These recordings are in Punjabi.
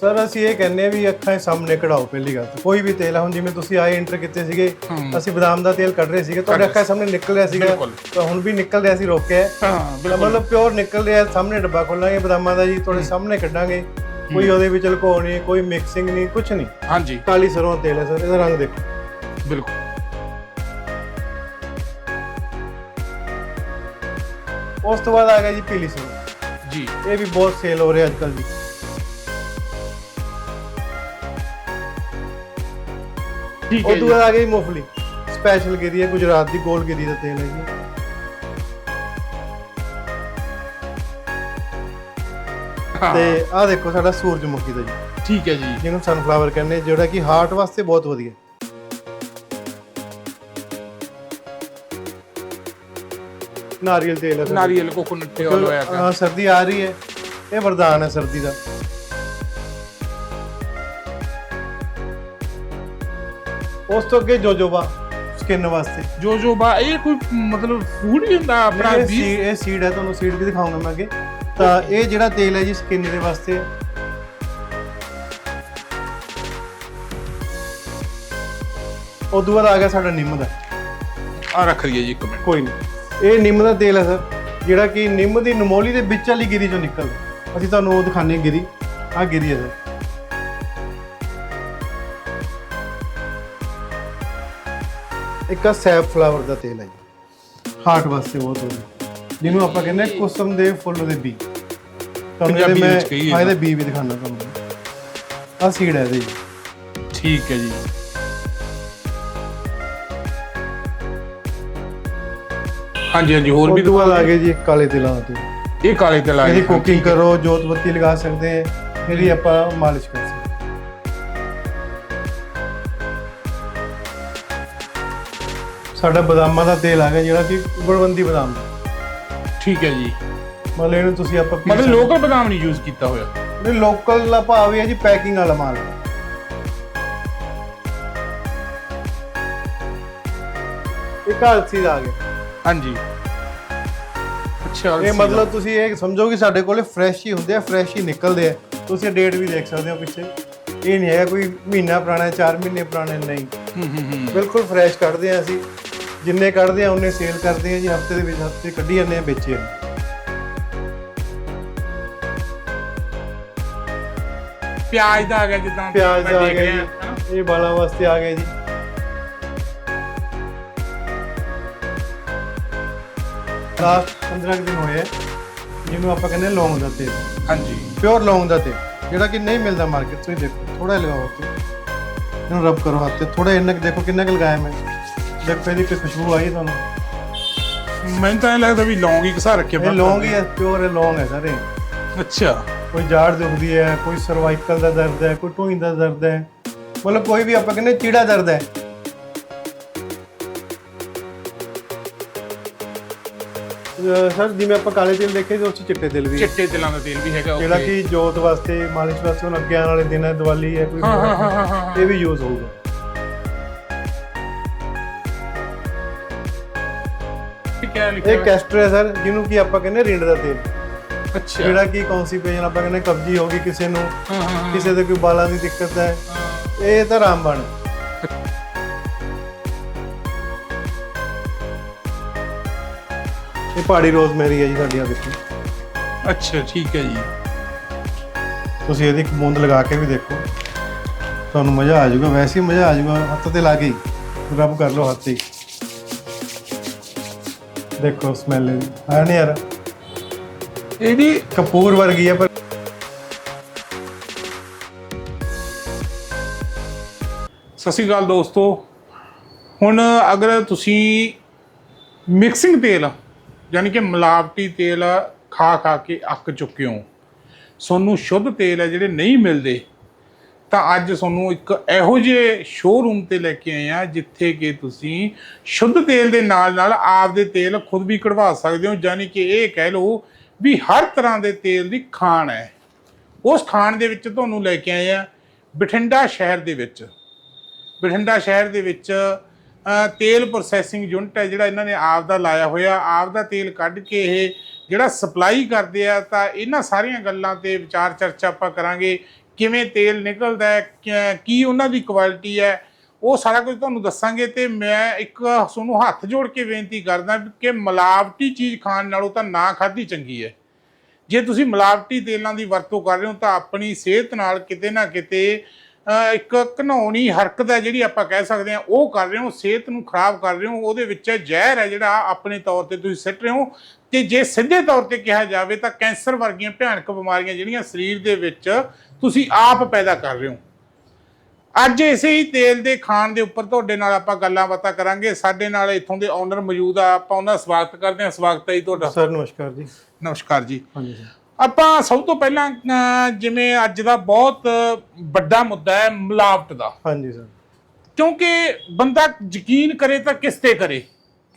ਸਰ ਅਸੀਂ ਇਹ ਕਹਿੰਦੇ ਆ ਵੀ ਅੱਖਾਂ ਦੇ ਸਾਹਮਣੇ ਕਢਾਓ ਪਹਿਲੀ ਗੱਲ ਤਾਂ। ਕੋਈ ਵੀ ਤੇਲ ਆ, ਹੁਣ ਜਿਵੇਂ ਤੁਸੀਂ ਆਏ ਇੰਟਰ ਕੀਤੇ ਸੀਗੇ। ਅਸੀਂ ਬਦਾਮ ਦਾ ਤੇਲ ਕੱਢ ਰਹੇ ਸੀਗੇ ਤੁਹਾਡੇ ਅੱਖਾਂ ਦੇ ਸਾਹਮਣੇ ਨਿਕਲ ਰਿਹਾ ਸੀਗਾ। ਬਿਲਕੁਲ। ਤਾਂ ਹੁਣ ਵੀ ਨਿਕਲ ਰਿਹਾ ਸੀ ਰੋਕਿਆ ਹੈ। ਹਾਂ ਤਾਂ ਮਤਲਬ ਪਿਓਰ ਨਿਕਲ ਰਿਹਾ ਸਾਹਮਣੇ ਡੱਬਾ ਖੋਲਾਂਗੇ ਬਦਾਮਾਂ ਦਾ ਜੀ ਤੁਹਾਡੇ ਸਾਹਮਣੇ ਕੱਢਾਂਗੇ। ਕੋਈ ਉਹਦੇ ਵਿੱਚ ਲੁਕੋ ਨਹੀਂ ਕੋਈ ਮਿਕਸਿੰਗ ਨਹੀਂ ਕੁਝ ਨਹੀਂ। ਹਾਂਜੀ। ਕਾਲੀ ਸਰੋਂ ਦਾ ਤੇਲ ਹੈ ਸਰ ਇਹਦਾ ਰੰਗ ਦੇਖੋ। ਬਿਲਕੁਲ। ਉਸ ਤੋਂ ਬਾਅਦ ਆ ਗਿਆ ਜੀ ਪੀਲੀ ਸਰੋਂ। ਜੀ। ਇਹ ਵੀ ਬਹੁਤ ਸੇਲ ਹੋ ਰਿਹਾ ਅੱਜ ਕੱਲ੍ਹ ਜੀ। ਠੀਕ ਹੈ ਜੀ। ਬਾਅਦ ਆ ਗਈ ਮੂੰਗਫਲੀ ਸਪੈਸ਼ਲ ਗਿਰੀ ਹੈ ਗੁਜਰਾਤ ਦੀ ਗੋਲ ਗਿਰੀ ਦਾ ਤੇਲ ਹੈ ਜੀ। ਤੇ ਆਹ ਦੇਖੋ ਸਾਡਾ ਸੂਰਜਮੁਖੀ ਦਾ ਜੀ। ਠੀਕ ਹੈ ਜੀ। ਜਿਹਨੂੰ ਸਨਫਲਾਵਰ ਕਹਿੰਦੇ ਜਿਹੜਾ ਕਿ ਹਾਰਟ ਵਾਸਤੇ ਬਹੁਤ ਵਧੀਆ। ਨਾਰੀਅਲ ਤੇਲ ਹੈ ਸਰ। ਨਾਰੀਅਲ ਕੋਕੋਨਟ ਤੇ ਆਇਲ ਹੋਇਆ ਹਾਂ, ਸਰਦੀ ਆ ਰਹੀ ਹੈ ਇਹ ਵਰਦਾਨ ਹੈ ਸਰਦੀ ਦਾ। ਉਸ ਤੋਂ ਅੱਗੇ ਜੋਜੋਬਾ ਸਕਿਨ ਵਾਸਤੇ। ਜੋ ਜੋ ਬਾ ਇਹ ਕੋਈ ਮਤਲਬ ਫੂਡ ਹੀ ਹੁੰਦਾ ਆਪਣਾ ਇਹ ਵੀ? ਸੀ- ਇਹ ਸੀਡ ਹੈ ਤੁਹਾਨੂੰ ਸੀਡ ਵੀ ਦਿਖਾਉਂਗਾ ਮੈਂ ਅੱਗੇ। ਤਾਂ ਇਹ ਜਿਹੜਾ ਤੇਲ ਹੈ ਜੀ ਸਕਿਨ ਦੇ ਵਾਸਤੇ। ਉਦੋਂ ਬਾਅਦ ਆ ਗਿਆ ਸਾਡਾ ਨਿੰਮ ਦਾ। ਆ ਰੱਖ ਲਈਏ ਜੀ ਇੱਕ ਮਿੰਟ। ਕੋਈ ਨਹੀਂ। ਇਹ ਨਿੰਮ ਦਾ ਤੇਲ ਹੈ ਸਰ ਜਿਹੜਾ ਕਿ ਨਿੰਮ ਦੀ ਨਮੋਲੀ ਦੇ ਵਿੱਚ ਵਾਲੀ ਗਿਰੀ ਚੋਂ ਨਿਕਲਦਾ। ਅਸੀਂ ਤੁਹਾਨੂੰ ਉਹ ਦਿਖਾਣੇ ਗਿਰੀ। ਆਹ ਗਿਰੀ ਹੈ ਸਰ। ਇੱਕ ਆ ਸੈਫ ਫਲਾਵਰ ਦਾ ਤੇਲ ਹੈ ਜੀ। ਹਾਰਟ ਵਾਸਤੇ ਬਹੁਤ ਵਧੀਆ ਜਿਹਨੂੰ ਆਪਾਂ ਕਹਿੰਦੇ ਕੁਸਮ ਦੇ ਫੁੱਲ ਦੇ ਬੀ। ਤੁਹਾਨੂੰ ਪੰਜਾਬੀ ਵਿੱਚ ਮੈਂ ਕਹੀਏ ਹਾਂ ਇਹਦੇ। ਬੀ ਵੀ ਦਿਖਾਣਾ ਤੁਹਾਨੂੰ। ਆਹ ਸੀਡ ਹੈ ਇਹਦੇ। ਜੀ ਠੀਕ ਹੈ ਜੀ। ਹਾਂਜੀ ਹਾਂਜੀ ਹੋਰ ਵੀ ਤੋਂ ਬਾਅਦ ਆ ਗਏ ਜੀ ਇੱਕ ਕਾਲੇ ਤਿਲਾਂ ਦਾ ਤੇਲ ਇਹ ਕਾਲੇ ਤੇ ਲਾ ਇਹਦੀ ਕੁਕਿੰਗ ਕਰੋ ਜੋਤ ਬੱਤੀ ਲਗਾ ਸਕਦੇ ਹੈ। ਇਹਦੀ ਆਪਾਂ ਮਾਲਿਸ਼ ਕਰ। ਸਾਡਾ ਬਦਾਮਾਂ ਦਾ ਤੇਲ ਆ ਗਿਆ ਜਿਹੜਾ ਕਿ ਗੁਲਵੰਦੀ ਬਦਾਮ। ਦਾ। ਠੀਕ ਹੈ ਜੀ। ਮਤਲਬ ਇਹਨੂੰ ਤੁਸੀਂ ਆਪਾਂ ਪੀ ਮਤਲਬ ਸਕਦੇ ਲੋਕਲ ਬਦਾਮ ਨਹੀਂ ਯੂਜ਼ ਕੀਤਾ ਹੋਇਆ। ਨਹੀਂ ਲੋਕਲ ਦਾ ਭਾਵ ਇਹ ਹੈ ਜੀ ਪੈਕਿੰਗ ਵਾਲਾ ਮਾਲ। ਇਹ ਕਾਲਸੀ ਦਾ ਆ ਗਿਆ। ਹਾਂਜੀ। ਅੱਛਾ ਇਹ ਮਤਲਬ ਤੁਸੀਂ ਇਹ ਸਮਝੋ ਕਿ ਸਾਡੇ ਕੋਲੇ ਫਰੈਸ਼ ਹੀ ਹੁੰਦੇ ਆ ਫਰੈਸ਼ ਹੀ ਨਿਕਲਦੇ ਆ। ਤੁਸੀਂ ਡੇਟ ਵੀ ਦੇਖ ਸਕਦੇ ਹੋ ਪਿੱਛੇ। ਇਹ ਨਹੀਂ ਹੈ ਕੋਈ ਮਹੀਨਾ ਪੁਰਾਣਾ 4 ਮਹੀਨੇ ਪੁਰਾਣੇ ਨਹੀਂ। ਹੂੰ ਹੂੰ ਹੂੰ। ਬਿਲਕੁਲ ਫਰੈਸ਼ ਕੱਢਦੇ ਆ ਅਸੀਂ। ਜਿੰਨੇ ਕੱਢਦੇ ਆ ਉਹਨੇ ਸੇਲ ਕਰਦੇ ਆ ਜੀ ਹਫ਼ਤੇ ਦੇ ਵਿੱਚ ਹਫ਼ਤੇ ਕੱਢੀ ਜਾਂਦੇ ਆ ਵੇਚੀ ਆ। ਪਿਆਜ਼ ਦਾ ਆ ਗਿਆ ਜਿੱਦਾਂ ਪਿਆਜ਼ ਦਾ ਆ ਗਿਆ? ਜੀ। ਇਹ ਬਾਲਾਂ ਵਾਸਤੇ ਆ ਗਿਆ ਜੀ। ਲਾਸਟ 15 ਕੁ ਦਿਨ ਹੋਏ ਆ ਜਿਹਨੂੰ ਆਪਾਂ ਕਹਿੰਦੇ ਲੌਂਗ ਦਾ ਤੇਲ। ਹਾਂਜੀ। ਪਿਓਰ ਲੌਂਗ ਦਾ ਤੇਲ ਜਿਹੜਾ ਕਿ ਨਹੀਂ ਮਿਲਦਾ ਮਾਰਕੀਟ ਤੋਂ ਹੀ ਦੇਖੋ ਥੋੜਾ ਲਗਾਓ ਤੇ ਇਹਨੂੰ ਰਬ ਕਰੋ ਹੱਥ ਤੇ ਥੋੜਾ ਇੰਨਾ ਕੁ ਦੇਖੋ ਕਿੰਨਾ ਕੁ ਲਗਾਇਆ ਮੈਂ। ਦੇਖੋ ਇਹਦੀ ਕੋਈ ਖੁਸ਼ਬੂ ਆਈ ਤੁਹਾਨੂੰ? ਮੈਨੂੰ ਤਾਂ ਲੱਗਦਾ ਵੀ ਲੌਂਗ ਹੀ ਘਸਾ ਰੱਖਿਆ ਇਹ ਲੌਂਗ ਹੀ ਹੈ ਪਿਓਰ ਲੌਂਗ ਹੈ ਸਾਰੇ। ਅੱਛਾ। ਕੋਈ ਜਾੜ ਦੁਖਦੀ ਹੈ ਕੋਈ ਸਰਵਾਈਕਲ ਦਾ ਦਰਦ ਹੈ ਕੋਈ ਢੂਈ ਦਾ ਦਰਦ ਹੈ ਮਤਲਬ ਕੋਈ ਵੀ ਆਪਾਂ ਕਹਿੰਦੇ ਚੀੜਾ ਦਰਦ ਹੈ। ਅਹ ਸਰ ਜਿਵੇਂ ਆਪਾਂ ਕਾਲੇ ਤੇਲ ਦੇਖੇ ਤੇ ਉਸ 'ਚ ਚਿੱਟੇ ਤਿਲ ਵੀ ਹੈ। ਚਿੱਟੇ ਤਿਲਾਂ ਦਾ ਤੇਲ ਵੀ ਹੈਗਾ ਜਿਹੜਾ okay। ਕਿ ਜੋਤ ਵਾਸਤੇ ਮਾਲਿਸ਼ ਵਾਸਤੇ ਹੁਣ ਅੱਗੇ ਆਉਣ ਵਾਲੇ ਦਿਨ ਹੈ ਦੀਵਾਲੀ ਹੈ ਕੋਈ ਹਾਂ ਹਾਂ ਹਾਂ ਹਾਂ, ਹਾਂ ਇਹ ਵੀ ਯੂਜ਼ ਹੋਊਗਾ। ਲਿਖਿਆ ਇਹ। ਕੈਸਟਰ ਹੈ ਸਰ ਜਿਹਨੂੰ ਕਿ ਆਪਾਂ ਕਹਿੰਦੇ ਰਿੰਡ ਦਾ ਤੇਲ। ਅੱਛਾ। ਜਿਹੜਾ ਕਿ ਕੌਨਸੀਪੇਸ਼ਨ ਆਪਾਂ ਕਹਿੰਦੇ ਕਬਜੀ ਹੋ ਗਈ ਕਿਸੇ ਨੂੰ ਕਿਸੇ ਦੇ ਕੋਈ ਬਾਲਾਂ ਦੀ ਦਿੱਕਤ ਹੈ। ਇਹ ਤਾਂ ਰਾਮਬਾਣ। ਇਹ ਪਹਾੜੀ ਰੋਜ਼ਮੈਰੀ ਹੈ ਜੀ ਸਾਡੀ ਆ ਦੇਖੋ। ਅੱਛਾ ਠੀਕ ਹੈ ਜੀ। ਤੁਸੀਂ ਇਹਦੀ ਇੱਕ ਬੂੰਦ ਲਗਾ ਕੇ ਵੀ ਦੇਖੋ। ਤੁਹਾਨੂੰ ਮਜ਼ਾ ਆ ਜਾਊਗਾ ਵੈਸੇ ਹੀ ਮਜ਼ਾ ਆ ਜਾਊਗਾ ਹੱਥ ਤੇ ਲਾ ਕੇ ਰਬ ਕਰ ਲਓ ਹੱਥ ਤੇ। ਦੇਖੋ ਸਮੈਲ ਹੈ ਨਹੀਂ ਯਾਰ। ਇਹਦੀ ਕਪੂਰ ਵਰਗੀ ਹੈ ਪਰ ਸਤਿ ਸ਼੍ਰੀ ਅਕਾਲ ਦੋਸਤੋ। ਹੁਣ ਅਗਰ ਤੁਸੀਂ ਮਿਕਸਿੰਗ ਤੇਲ ਯਾਨੀ ਕਿ ਮਿਲਾਵਟੀ ਤੇਲ ਖਾ ਖਾ ਕੇ ਅੱਕ ਚੁੱਕੇ ਹੋ ਤੁਹਾਨੂੰ ਸ਼ੁੱਧ ਤੇਲ ਹੈ ਜਿਹੜੇ ਨਹੀਂ ਮਿਲਦੇ। ਤਾਂ ਅੱਜ ਤੁਹਾਨੂੰ ਇੱਕ ਇਹੋ ਜਿਹੇ ਸ਼ੋਰੂਮ ਤੇ ਲੈ ਕੇ ਆਏ ਆ ਜਿੱਥੇ ਕਿ ਤੁਸੀਂ ਸ਼ੁੱਧ ਤੇਲ ਦੇ ਨਾਲ ਨਾਲ ਆਪਦੇ ਤੇਲ ਖੁਦ ਵੀ ਕਢਵਾ ਸਕਦੇ ਹੋ। ਯਾਨੀ ਕਿ ਇਹ ਕਹਿ ਲਓ ਵੀ ਹਰ ਤਰ੍ਹਾਂ ਦੇ ਤੇਲ ਦੀ ਖਾਣ ਹੈ। ਉਸ ਖਾਣ ਦੇ ਵਿੱਚ ਤੁਹਾਨੂੰ ਲੈ ਕੇ ਆਏ ਆ ਬਠਿੰਡਾ ਸ਼ਹਿਰ ਦੇ ਵਿੱਚ। ਬਠਿੰਡਾ ਸ਼ਹਿਰ ਦੇ ਵਿੱਚ ਤੇਲ ਪ੍ਰੋਸੈਸਿੰਗ ਯੂਨਿਟ ਹੈ ਜਿਹੜਾ ਇਹਨਾਂ ਨੇ ਆਪ ਦਾ ਲਾਇਆ ਹੋਇਆ। ਆਪ ਦਾ ਤੇਲ ਕੱਢ ਕੇ ਇਹ ਜਿਹੜਾ ਸਪਲਾਈ ਕਰਦੇ ਆ, ਤਾਂ ਇਹਨਾਂ ਸਾਰੀਆਂ ਗੱਲਾਂ ਤੇ ਵਿਚਾਰ ਚਰਚਾ ਆਪਾਂ ਕਰਾਂਗੇ। ਕਿਵੇਂ ਤੇਲ ਨਿਕਲਦਾ ਹੈ ਕੀ ਉਹਨਾਂ ਦੀ ਕੁਆਲਿਟੀ ਹੈ, ਉਹ ਸਾਰਾ ਕੁਝ ਤੁਹਾਨੂੰ ਦੱਸਾਂਗੇ ਤੇ ਮੈਂ ਇੱਕ ਤੁਹਾਨੂੰ ਹੱਥ ਜੋੜ ਕੇ ਬੇਨਤੀ ਕਰਦਾ ਕਿ ਮਿਲਾਵਟੀ ਚੀਜ਼ ਖਾਣ ਨਾਲੋਂ ਤਾਂ ਨਾ ਖਾਧੀ ਚੰਗੀ ਹੈ। ਜੇ ਤੁਸੀਂ ਮਿਲਾਵਟੀ ਤੇਲਾਂ ਦੀ ਵਰਤੋਂ ਕਰ ਰਹੇ ਹੋ ਤਾਂ ਆਪਣੀ ਸਿਹਤ ਨਾਲ ਕਿਤੇ ਨਾ ਕਿਤੇ ਇੱਕ ਘਨੌਣੀ ਹਰਕਤ ਹੈ ਜਿਹੜੀ ਆਪਾਂ ਕਹਿ ਸਕਦੇ ਹਾਂ, ਉਹ ਕਰ ਰਹੇ ਹੋ, ਸਿਹਤ ਨੂੰ ਖਰਾਬ ਕਰ ਰਹੇ ਹੋ, ਉਹਦੇ ਵਿੱਚ ਜ਼ਹਿਰ ਹੈ ਜਿਹੜਾ ਆਪਣੇ ਤੌਰ ਤੇ ਤੁਸੀਂ ਸਿੱਟ ਰਹੇ ਹੋ ਤੇ ਜੇ ਸਿੱਧੇ ਤੌਰ ਤੇ ਕਿਹਾ ਜਾਵੇ ਤਾਂ ਕੈਂਸਰ ਵਰਗੀਆਂ ਭਿਆਨਕ ਬਿਮਾਰੀਆਂ ਜਿਹੜੀਆਂ ਸਰੀਰ ਦੇ ਵਿੱਚ ਤੁਸੀਂ ਆਪ ਪੈਦਾ ਕਰ ਰਹੇ ਹੋ। ਅੱਜ ਇਸੇ ਹੀ ਤੇਲ ਦੇ ਖਾਣ ਦੇ ਉੱਪਰ ਤੁਹਾਡੇ ਨਾਲ ਆਪਾਂ ਗੱਲਾਂ ਬਾਤਾਂ ਕਰਾਂਗੇ। ਸਾਡੇ ਨਾਲ ਇੱਥੋਂ ਦੇ ਓਨਰ ਮੌਜੂਦ ਆ। ਆਪਾਂ ਉਹਨਾਂ ਦਾ ਸਵਾਗਤ ਕਰਦੇ ਹਾਂ। ਸਵਾਗਤ ਹੈ ਜੀ ਤੁਹਾਡਾ। ਸਰ ਨਮਸਕਾਰ ਜੀ। ਨਮਸਕਾਰ ਜੀ। ਹਾਂਜੀ ਸਰ। ਆਪਾਂ ਸਭ ਤੋਂ ਪਹਿਲਾਂ ਜਿਵੇਂ ਅੱਜ ਦਾ ਬਹੁਤ ਵੱਡਾ ਮੁੱਦਾ ਹੈ ਮਿਲਾਵਟ ਦਾ। ਹਾਂਜੀ ਸਰ। ਕਿਉਂਕਿ ਬੰਦਾ ਯਕੀਨ ਕਰੇ ਤਾਂ ਕਿਸ ਤੇ ਕਰੇ?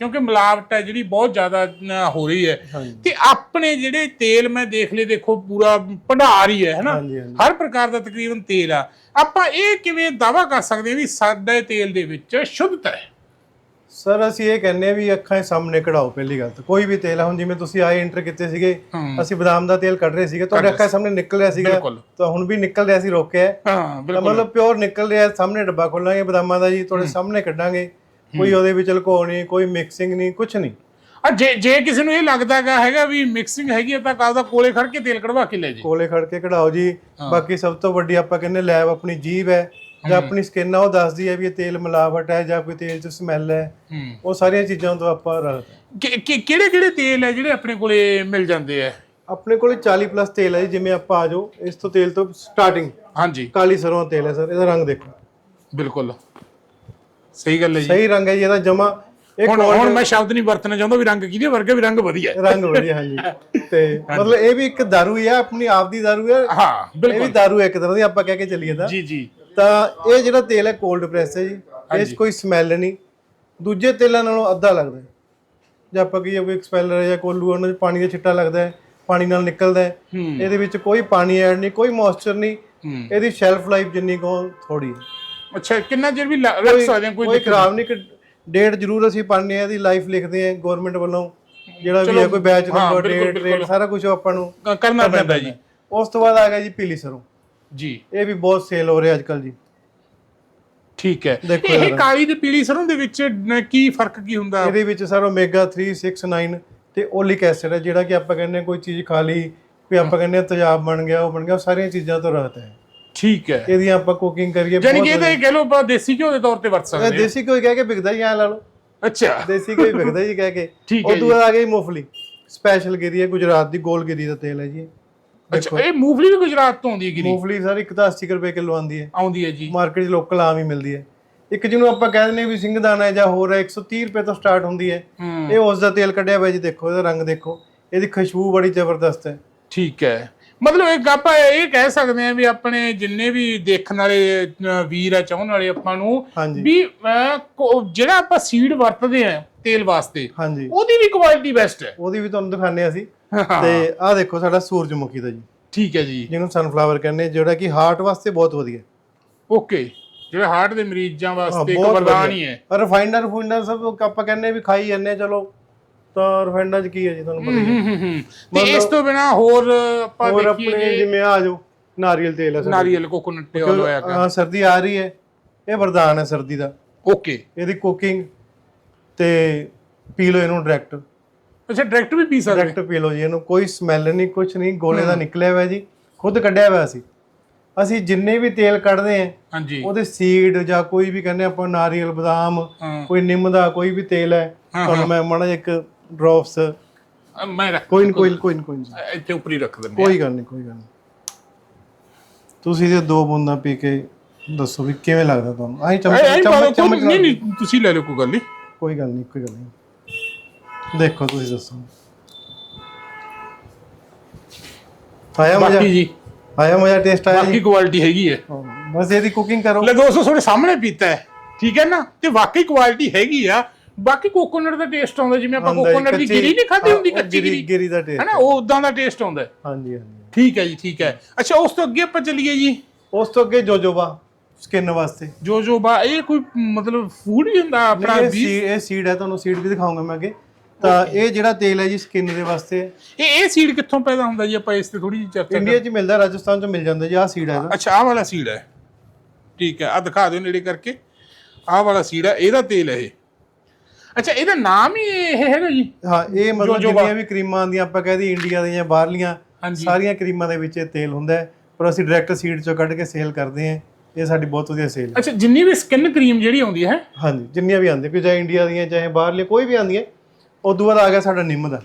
ਕਿਉਂਕਿ ਮਿਲਾਵਟ ਹੈ ਜਿਹੜੀ ਬਹੁਤ ਜ਼ਿਆਦਾ ਹੋ ਰਹੀ ਹੈ। ਹਾਂਜੀ। ਤੇ ਆਪਣੇ ਜਿਹੜੇ ਤੇਲ ਮੈਂ ਦੇਖ ਲਏ ਦੇਖੋ ਪੂਰਾ ਭੰਡਾਰ ਹੀ ਹੈ ਹੈਨਾ? ਹਾਂਜੀ, ਹਾਂਜੀ। ਹਰ ਪ੍ਰਕਾਰ ਦਾ ਤਕਰੀਬਨ ਤੇਲ ਆ। ਆਪਾਂ ਇਹ ਕਿਵੇਂ ਦਾਵਾ ਕਰ ਸਕਦੇ ਹਾਂ ਵੀ ਸਾਡੇ ਤੇਲ ਦੇ ਵਿੱਚ ਸ਼ੁੱਧਤਾ ਹੈ? ਸਰ ਅਸੀਂ ਇਹ ਕਹਿੰਦੇ ਆ ਵੀ ਅੱਖਾਂ ਦੇ ਸਾਹਮਣੇ ਕਢਾਓ ਪਹਿਲੀ ਗੱਲ ਤਾਂ। ਕੋਈ ਵੀ ਤੇਲ ਆ, ਹੁਣ ਜਿਵੇਂ ਤੁਸੀਂ ਆਏ ਇੰਟਰ ਕੀਤੇ ਸੀਗੇ ਹਮ। ਅਸੀਂ ਬਦਾਮ ਦਾ ਤੇਲ ਕੱਢ ਰਹੇ ਸੀਗੇ ਤੁਹਾਡੇ ਅੱਖਾਂ ਦੇ ਸਾਹਮਣੇ ਨਿਕਲ ਰਿਹਾ ਸੀਗਾ। ਬਿਲਕੁਲ। ਤਾਂ ਹੁਣ ਵੀ ਨਿਕਲ ਰਿਹਾ ਸੀ ਰੋਕਿਆ। ਹੈ। ਹਾਂ ਤਾਂ ਬਿਲਕੁਲ ਮਤਲਬ ਪਿਓਰ ਨਿਕਲ ਰਿਹਾ ਹੈ, ਸਾਹਮਣੇ ਡੱਬਾ ਖੋਲਾਂਗੇ ਬਦਾਮਾਂ ਦਾ ਜੀ ਤੁਹਾਡੇ ਸਾਹਮਣੇ ਕੱਢਾਂਗੇ। ਕੋਈ ਉਹਦੇ ਵਿੱਚ ਲੁਕੋ ਨਹੀਂ ਕੋਈ ਮਿਕਸਿੰਗ ਨਹੀਂ ਕੁਝ ਨਹੀਂ। ਆ ਜੇ ਜੇ ਕਿਸੇ ਨੂੰ ਇਹ ਲੱਗਦਾਗਾ ਹੈਗਾ ਵੀ ਮਿਕਸਿੰਗ ਹੈਗੀ ਹੈ ਤਾਂ ਕਾਹਦਾ ਕੋਲੇ ਖੜ ਕੇ ਤੇਲ ਕਢਵਾ ਕੇ ਲੈ ਜੇ। ਕੋਲੇ ਖੜ ਕੇ ਕਢਾਓ ਜੀ। ਬਾਕੀ ਸਭ ਤੋਂ ਵੱਡੀ ਆਪਾਂ ਕਹਿੰਦੇ ਲੈਬ ਆਪਣੀ ਜੀਭ ਹੈ ਜਾਂ ਆਪਣੀ ਸਕਿਨ ਆ ਉਹ ਦੱਸਦੀ ਹੈ ਵੀ ਇਹ ਤੇਲ ਮਿਲਾਵਟ ਹੈ ਜਾਂ ਕੋਈ ਤੇਲ 'ਚ ਸਮੈਲ ਹੈ। ਉਹ ਸਾਰੀਆਂ ਚੀਜ਼ਾਂ ਤੋਂ ਆਪਾਂ ਕਿਹੜੇ ਕਿਹੜੇ ਤੇਲ ਹੈ ਜਿਹੜੇ ਆਪਣੇ ਕੋਲੇ ਮਿਲ ਜਾਂਦੇ ਆ? ਆਪਣੇ ਕੋਲੇ 40 ਪਲੱਸ ਤੇਲ ਹੈ ਜਿਵੇਂ ਆਪਾਂ ਆ ਜਾਓ ਇਸ ਤੋਂ ਤੇਲ ਤੋਂ ਸਟਾਰਟਿੰਗ ਹਾਂਜੀ। ਕਾਲੀ ਸਰੋਂ ਦਾ ਤੇਲ ਹੈ ਸਰ ਇਹਦਾ ਰੰਗ ਦੇਖੋ। ਬਿਲਕੁਲ। ਸਹੀ ਗੱਲ ਹੈ ਜੀ। ਸਹੀ ਰੰਗ ਹੈ ਜੀ ਇਹਦਾ ਜਮਾ। ਇਹ ਹੁਣ ਹੁਣ ਮੈਂ ਸ਼ਬਦ ਨਹੀਂ ਵਰਤਣਾ ਚਾਹੁੰਦਾ ਵੀ ਰੰਗ ਕਿਹਦੇ ਵਰਗਾ ਵੀ ਰੰਗ ਵਧੀਆ ਹੈ। ਰੰਗ ਵਧੀਆ ਹਾਂਜੀ। ਤੇ ਮਤਲਬ ਇਹ ਵੀ ਇੱਕ ਦਾਰੂ ਹੀ ਹੈ ਆਪਣੀ ਆਪ ਦੀ ਦਾਰੂ ਹੈ। ਹਾਂ ਇਹ ਬਿਲਕੁਲ। ਵੀ ਦਾਰੂ ਹੈ ਇੱਕ ਤਰ੍ਹਾਂ ਦੀ ਆਪਾਂ ਕਹਿ ਕੇ ਚੱਲੀਏ ਤਾਂ। ਜੀ ਜੀ। ਤਾਂ ਇਹ ਜਿਹੜਾ ਤੇਲ ਹੈ ਕੋਲਡ ਪ੍ਰੈਸ ਹੈ ਜੀ ਇਸ ਕੋਈ ਸਮੈਲ ਨਹੀਂ। ਦੂਜੇ ਤੇਲਾਂ ਨਾਲੋਂ ਅੱਧਾ ਲੱਗਦਾ ਹੈ। ਜੇ ਆਪਾਂ ਕਹੀਏ ਕੋਈ ਐਕਸਪੈਲਰ ਜਾਂ ਕੋਲੂ ਉਹਨਾਂ 'ਚ ਪਾਣੀ ਦਾ ਛਿੱਟਾ ਲੱਗਦਾ ਹੈ ਪਾਣੀ ਨਾਲ ਨਿਕਲਦਾ ਹੈ ਹੂੰ। ਇਹਦੇ ਵਿੱਚ ਕੋਈ ਪਾਣੀ ਐਡ ਨਹੀਂ ਕੋਈ ਮੋਇਸਚਰ ਨਹੀਂ। ਹੂੰ। ਇਹਦੀ ਸ਼ੈਲਫ ਲਾਈਫ ਜਿੰਨੀ ਕੋ ਥੋੜੀ ਹੈ। ਅੱਛਾ ਕਿੰਨਾ ਚਿਰ ਵੀ ਲ- ਰੱਖ ਸਕਦੇ ਹਾਂ ਕੋਈ ਕੋਈ ਖਰਾਬ ਨਹੀਂ। ਕਿ ਡੇਟ ਜ਼ਰੂਰ ਅਸੀਂ ਪਾਉਂਦੇ ਆ ਇਹਦੀ ਲਾਈਫ ਲਿਖਦੇ ਆ ਗਵਰਨਮੈਂਟ ਵੱਲੋਂ ਜਿਹੜਾ ਵੀ ਹੈ ਕੋਈ ਬੈਚ ਹਾਂ, ਨੰਬਰ ਬਿਲਕੁਲ, ਡੇਟ ਬਿਲਕੁਲ। ਰੇਟ ਸਾਰਾ ਕੁਝ ਆਪਾਂ ਨੂੰ ਕ- ਕਰਨਾ ਪੈਂਦਾ ਜੀ। ਉਸ ਤੋਂ ਬਾਅਦ ਆ ਗਿਆ ਜੀ ਪੀਲੀ ਸਰੋਂ। ਜੀ। ਇਹ ਵੀ ਬਹੁਤ ਸੇਲ ਹੋ ਰਿਹਾ ਅੱਜ ਕੱਲ ਜੀ। ਠੀਕ ਹੈ। ਦੇਖੋ ਇਹ ਜਰਾ। ਕਾਲੀ ਤੇ ਪੀਲੀ ਸਰੋਂ ਦੇ ਵਿੱਚ ਨ- ਕੀ ਫ਼ਰਕ ਕੀ ਹੁੰਦਾ? ਇਹਦੇ ਵਿੱਚ ਸਰ ਓਮੇਗਾ 3 6 9 ਤੇ ਓਲਿਕ ਐਸਿਡ ਹੈ ਜਿਹੜਾ ਕਿ ਆਪਾਂ ਕਹਿੰਦੇ ਹਾਂ ਕੋਈ ਚੀਜ਼ ਖਾ ਲਈ ਕੋਈ ਆਪਾਂ ਕਹਿੰਦੇ ਹਾਂ ਤੇਜ਼ਾਬ ਬਣ ਗਿਆ ਉਹ ਬਣ ਗਿਆ ਉਹ ਸਾਰੀਆਂ ਚੀਜ਼ਾਂ ਤੋਂ ਰਾਹਤ ਹੈ। ਠੀਕ ਹੈ। ਇਹਦੀ ਆਪਾਂ ਕੁਕਿੰਗ ਕਰੀਏ ਯਾਨੀ ਕਿ ਇਹ ਤਾਂ ਕਹਿ ਲਓ ਆਪਾਂ ਦੇਸੀ ਘਿਓ ਦੇ ਤੌਰ ਤੇ ਵਰਤ ਸਕਦੇ ਹਾਂ। ਦੇਸੀ ਕੋਈ ਕਹਿ ਕੇ ਵਿਕਦਾ ਹੀ ਐ ਲਾ ਲਓ। ਅੱਛਾ। ਦੇਸੀ ਕੋਈ ਵਿਕਦਾ ਜੀ ਕਹਿ ਕੇ। ਠੀਕ ਹੈ ਉਹ ਤੋਂ ਆ ਗਈ ਮੂੰਗਫਲੀ। ਸਪੈਸ਼ਲ ਗਿਰੀ ਹੈ ਗੁਜਰਾਤ ਦੀ ਗੋਲ ਗਿਰੀ ਦਾ ਤੇਲ ਹੈ ਜੀ। ਅੱਛਾ ਇਹ ਮੂੰਗਫਲੀ ਵੀ ਗੁਜਰਾਤ ਤੋਂ ਆਉਂਦੀ ਹੈ ਗਿਰੀ? ਮੂੰਗਫਲੀ ਸਰ ਇੱਕ ਤਾਂ 80 ਕੁ ਰੁਪਏ ਕਿਲੋ ਆਉਂਦੀ ਹੈ। ਆਉਂਦੀ ਹੈ ਜੀ। ਮਾਰਕੀਟ 'ਚ ਲੋਕਲ ਆਮ ਹੀ ਮਿਲਦੀ ਹੈ। ਇੱਕ ਜਿਹਨੂੰ ਆਪਾਂ ਕਹਿ ਦਿੰਦੇ ਹਾਂ ਵੀ ਸਿੰਘਦਾਨਾ ਹੈ ਜਾਂ ਹੋਰ ਹੈ 130 ਰੁਪਏ ਤੋਂ ਸਟਾਰਟ ਹੁੰਦੀ ਹੈ। ਹੂੰ। ਇਹ ਉਸ ਦਾ ਤੇਲ ਕੱਢਿਆ ਹੋਇਆ ਜੀ ਦੇਖੋ ਇਹਦਾ ਰੰਗ ਦੇਖੋ। ਇਹਦੀ ਖੁਸ਼ਬੂ ਬੜੀ ਜ਼ਬਰਦਸਤ ਹੈ। ਠੀਕ ਹੈ। ਮਤਲਬ ਇੱਕ ਆਪਾਂ ਇਹ ਕਹਿ ਸਕਦੇ ਹਾਂ ਵੀ ਆਪਣੇ ਜਿੰਨੇ ਵੀ ਦੇਖਣ ਵਾਲੇ ਵੀਰ ਆ ਚਾਹਣ ਵਾਲੇ ਆਪਾਂ ਨੂੰ ਹਾਂਜੀ। ਵੀ ਕੋ- ਜਿਹੜਾ ਆਪਾਂ ਸੀਡ ਵਰਤਦੇ ਆ ਤੇਲ ਵਾਸਤੇ ਹਾਂਜੀ। ਉਹਦੀ ਵੀ ਕੁਆਲਿਟੀ ਬੈਸਟ ਹੈ। ਉਹਦੀ ਵੀ ਤੁਹਾਨੂੰ ਦਿਖਾਣੇ ਅਸੀਂ। ਤੇ ਆਹ ਦੇਖੋ ਸਾਡਾ ਸੂਰਜਮੁਖੀ ਦਾ ਜੀ। ਠੀਕ ਹੈ ਜੀ। ਜਿਹਨੂੰ ਸਨਫਲਾਵਰ ਕਹਿੰਦੇ ਜਿਹੜਾ ਕਿ ਹਾਰਟ ਵਾਸਤੇ ਬਹੁਤ ਵਧੀਆ। ਹੈ ਓਕੇ। ਜਿਹੜੇ ਹਾਰਟ ਦੇ ਮਰੀਜ਼ਾਂ ਵਾਸਤੇ ਇੱਕ ਬਹੁਤ ਵਰਦਾਨ ਵਧੀਆ। ਹੀ ਹੈ। ਰਿਫਾਈਨਰ ਰਿਫਾਈਨਰ ਸਭ ਆਪਾਂ ਕਹਿੰਦੇ ਵੀ ਖਾਈ ਜਾਂਦੇ ਹਾਂ, ਚਲੋ। ਤਾਂ ਰਿਫਾਈਨਰ 'ਚ ਕੀ ਹੈ ਜੀ ਤੁਹਾਨੂੰ ਪਤਾ ਹੀ ਹੈ ਹੂੰ, ਹੂੰ, ਹੂੰ। ਤੇ ਇਸ ਤੋਂ ਬਿਨਾ ਹੋਰ ਆਪਾਂ ਹੋਰ ਦੇਖੀਏ ਆਪਣੇ ਜੇ ਜਿਵੇਂ ਆ ਜਾਓ ਨਾਰੀਅਲ ਤੇਲ ਹੈ ਸਾਡਾ। ਨਾਰੀਅਲ ਕੋਕੋਨਟ ਤੇ ਆਇਲ ਹੋਇਆ ਹਾਂ ਸਰਦੀ ਆ ਰਹੀ ਹੈ ਇਹ ਵਰਦਾਨ ਹੈ ਸਰਦੀ ਦਾ। ਓਕੇ ਇਹਦੀ ਕੁਕਿੰਗ ਤੇ ਪੀ ਲਓ ਇਹਨੂੰ ਡਾਇਰੈਕਟ ਅੱਛਾ ਡਾਇਰੈਕਟ ਵੀ ਪੀ ਸਕਦੇ? ਡਾਇਰੈਕਟ ਪੀ ਲਓ ਜੀ ਇਹਨੂੰ ਕੋਈ ਸਮੈਲ ਨਹੀਂ ਕੁਝ ਨਹੀਂ ਗੋਲੇ ਦਾ ਨਿਕਲਿਆ ਹੋਇਆ ਜੀ ਖੁਦ ਕੱਢਿਆ ਹੋਇਆ ਸੀ। ਅਸੀਂ ਜਿੰਨੇ ਵੀ ਤੇਲ ਕੱਢਦੇ ਆ ਹਾਂਜੀ। ਉਹਦੇ ਸੀਡ ਜਾਂ ਕੋਈ ਵੀ ਕਹਿੰਦੇ ਆਪਾਂ ਨਾਰੀਅਲ ਬਦਾਮ ਹਾਂ। ਕੋਈ ਨਿੰਮ ਦਾ ਕੋਈ ਵੀ ਤੇਲ ਹੈ ਹਾਂ, ਤੁਹਾਨੂੰ ਮੈਂ ਮਾੜਾ ਜਿਹਾ ਇੱਕ ਡ੍ਰੌਪਸ ਅ, ਮੈਂ ਰੱਖ ਕੋਈ ਨੀ ਕੋਈ ਨੀ, ਕੋਈ ਨੀ, ਕੋਈ ਨੀ। ਇੱਥੇ ਉੱਪਰ ਹੀ ਰੱਖ ਦਿੰਦੇ ਕੋਈ ਗੱਲ ਨਹੀਂ ਕੋਈ ਗੱਲ ਨਹੀਂ ਤੁਸੀਂ ਜੇ ਦੋ ਬੂੰਦਾਂ ਪੀ ਕੇ ਦੱਸੋ ਵੀ ਕਿਵੇਂ ਲੱਗਦਾ ਤੁਹਾਨੂੰ? ਆਹੀ ਐ ਚਮਚ ਐ ਚਮਚ ਚਮਚ ਨਹੀਂ ਨਾਲ- ਨਹੀਂ ਤੁਸੀਂ ਲੈ ਲਓ ਕੋਈ ਗੱਲ ਨਹੀਂ ਕੋਈ ਗੱਲ ਨਹੀਂ ਕੋਈ ਗੱਲ ਨਹੀਂ ਦੇਖੋ ਤੁਸੀਂ ਦੱਸੋ। ਆਇਆ ਮਜ਼ਾ? ਬਾਕੀ ਜੀ। ਆਇਆ ਮਜ਼ਾ ਟੇਸਟ ਆਇਆ ਬਾਕੀ ਕੁਆਲਿਟੀ ਹੈਗੀ ਹੈ। ਹਾਂ, ਬਸ ਇਹਦੀ ਕੁਕਿੰਗ ਕਰੋ। ਲੈ ਦੋਸਤੋ ਤੁਹਾਡੇ ਸਾਹਮਣੇ ਪੀਤਾ ਹੈ। ਠੀਕ ਹੈ ਨਾ? ਤੇ ਵਾਕਈ ਕੁਆਲਿਟੀ ਹੈਗੀ ਆ। ਬਾਕੀ ਕੋਕੋਨਟ ਦਾ ਟੇਸਟ ਆਉਂਦਾ ਜਿਵੇਂ ਆਪਾਂ ਆਉਂਦਾ ਜੀ, ਕੋਕੋਨਟ ਦੀ ਕੱਚੀ- ਗਿਰੀ ਨਹੀਂ ਖਾਦੀ ਹੁੰਦੀ ਹਾਂ, ਕੱਚੀ ਗਿਰੀ ਗਿਰੀ। ਗਿਰੀ ਦਾ ਟੇਸਟ ਹੈਨਾ ਉਹ ਉਦਾਂ ਦਾ ਟੇਸਟ ਆਉਂਦਾ। ਹੈ। ਹਾਂਜੀ ਹਾਂਜੀ। ਠੀਕ ਹੈ ਜੀ ਠੀਕ ਹੈ। ਅੱਛਾ ਉਸ ਤੋਂ ਅੱਗੇ ਆਪਾਂ ਚੱਲੀਏ ਜੀ। ਉਸ ਤੋਂ ਅੱਗੇ ਜੋਜੋਬਾ ਸਕਿਨ ਵਾਸਤੇ। ਜੋ ਜੋ ਬਾ ਇਹ ਕੋਈ ਮਤਲਬ ਫੂਡ ਵੀ ਹੁੰਦਾ ਆਪਣਾ ਨਹੀਂ, ਇਹ ਵੀ? ਸੀ- ਇਹ ਸੀਡ ਹੈ ਤੁਹਾਨੂੰ ਸੀਡ ਵੀ ਦਿਖਾਉਂਗਾ ਮੈਂ ਅੱਗੇ। ਤਾਂ ਇਹ ਜਿਹੜਾ ਤੇਲ ਹੈ ਜੀ ਸਕਿਨ ਦੇ ਵਾਸਤੇ। ਹੈ ਇਹ ਇਹ ਸੀਡ ਕਿੱਥੋਂ ਪੈਦਾ ਹੁੰਦਾ ਜੀ? ਆਪਾਂ ਇਸ ਤੇ ਥੋੜੀ ਜਿਹੀ ਚਰਚਾ ਇੰਡੀਆ 'ਚ ਮਿਲਦਾ ਰਾਜਸਥਾਨ 'ਚ ਮਿਲ ਜਾਂਦਾ ਜੀ ਆਹ ਸੀਡ ਹੈ ਇਹਦਾ। ਅੱਛਾ ਆਹ ਵਾਲਾ ਸੀਡ ਹੈ। ਠੀਕ ਹੈ ਆ ਦਿਖਾ ਦਿਓ ਨੇੜੇ ਕਰਕੇ। ਆਹ ਵਾਲਾ ਸੀਡ ਹੈ ਇਹਦਾ ਤੇਲ ਹੈ ਇਹ। ਅੱਛਾ ਇਹਦਾ ਨਾਮ ਹੀ ਇਹ ਹੈਗਾ ਜੀ? ਹਾਂ ਇਹ ਮਤਲਬ ਜੋ ਜਿੰਨੀਆਂ ਵੀ ਕਰੀਮਾਂ ਆਉਂਦੀਆਂ ਆਪਾਂ ਕਹਦੇ ਇੰਡੀਆ ਦੀਆਂ ਬਾਹਰਲੀਆਂ ਹਾਂਜੀ। ਸਾਰੀਆਂ ਕਰੀਮਾਂ ਦੇ ਵਿੱਚ ਇਹ ਤੇਲ ਹੁੰਦਾ ਹੈ। ਪਰ ਅਸੀਂ ਡਾਇਰੈਕਟ ਸੀਡ 'ਚੋਂ ਕੱਢ ਕੇ ਸੇਲ ਕਰਦੇ ਹਾਂ। ਇਹ ਸਾਡੀ ਬਹੁਤ ਵਧੀਆ ਸੇਲ ਹੈ। ਅੱਛਾ ਜਿੰਨੀ ਵੀ ਸਕਿਨ ਕਰੀਮ ਜਿਹੜੀ ਆਉਂਦੀ ਹੈ ਹਾਂਜੀ ਜਿੰਨੀਆਂ ਵੀ ਆਉਂਦੀਆਂ ਕੋਈ ਚਾਹੇ ਇੰਡੀਆ ਦੀਆਂ ਚਾਹੇ ਬਾਹਰਲੀਆਂ ਕੋਈ ਵੀ ਆਉਂਦੀਆਂ ਉਦੋਂ ਬਾਅਦ ਆ ਗਿਆ ਸਾਡਾ ਨਿੰਮ ਦਾ।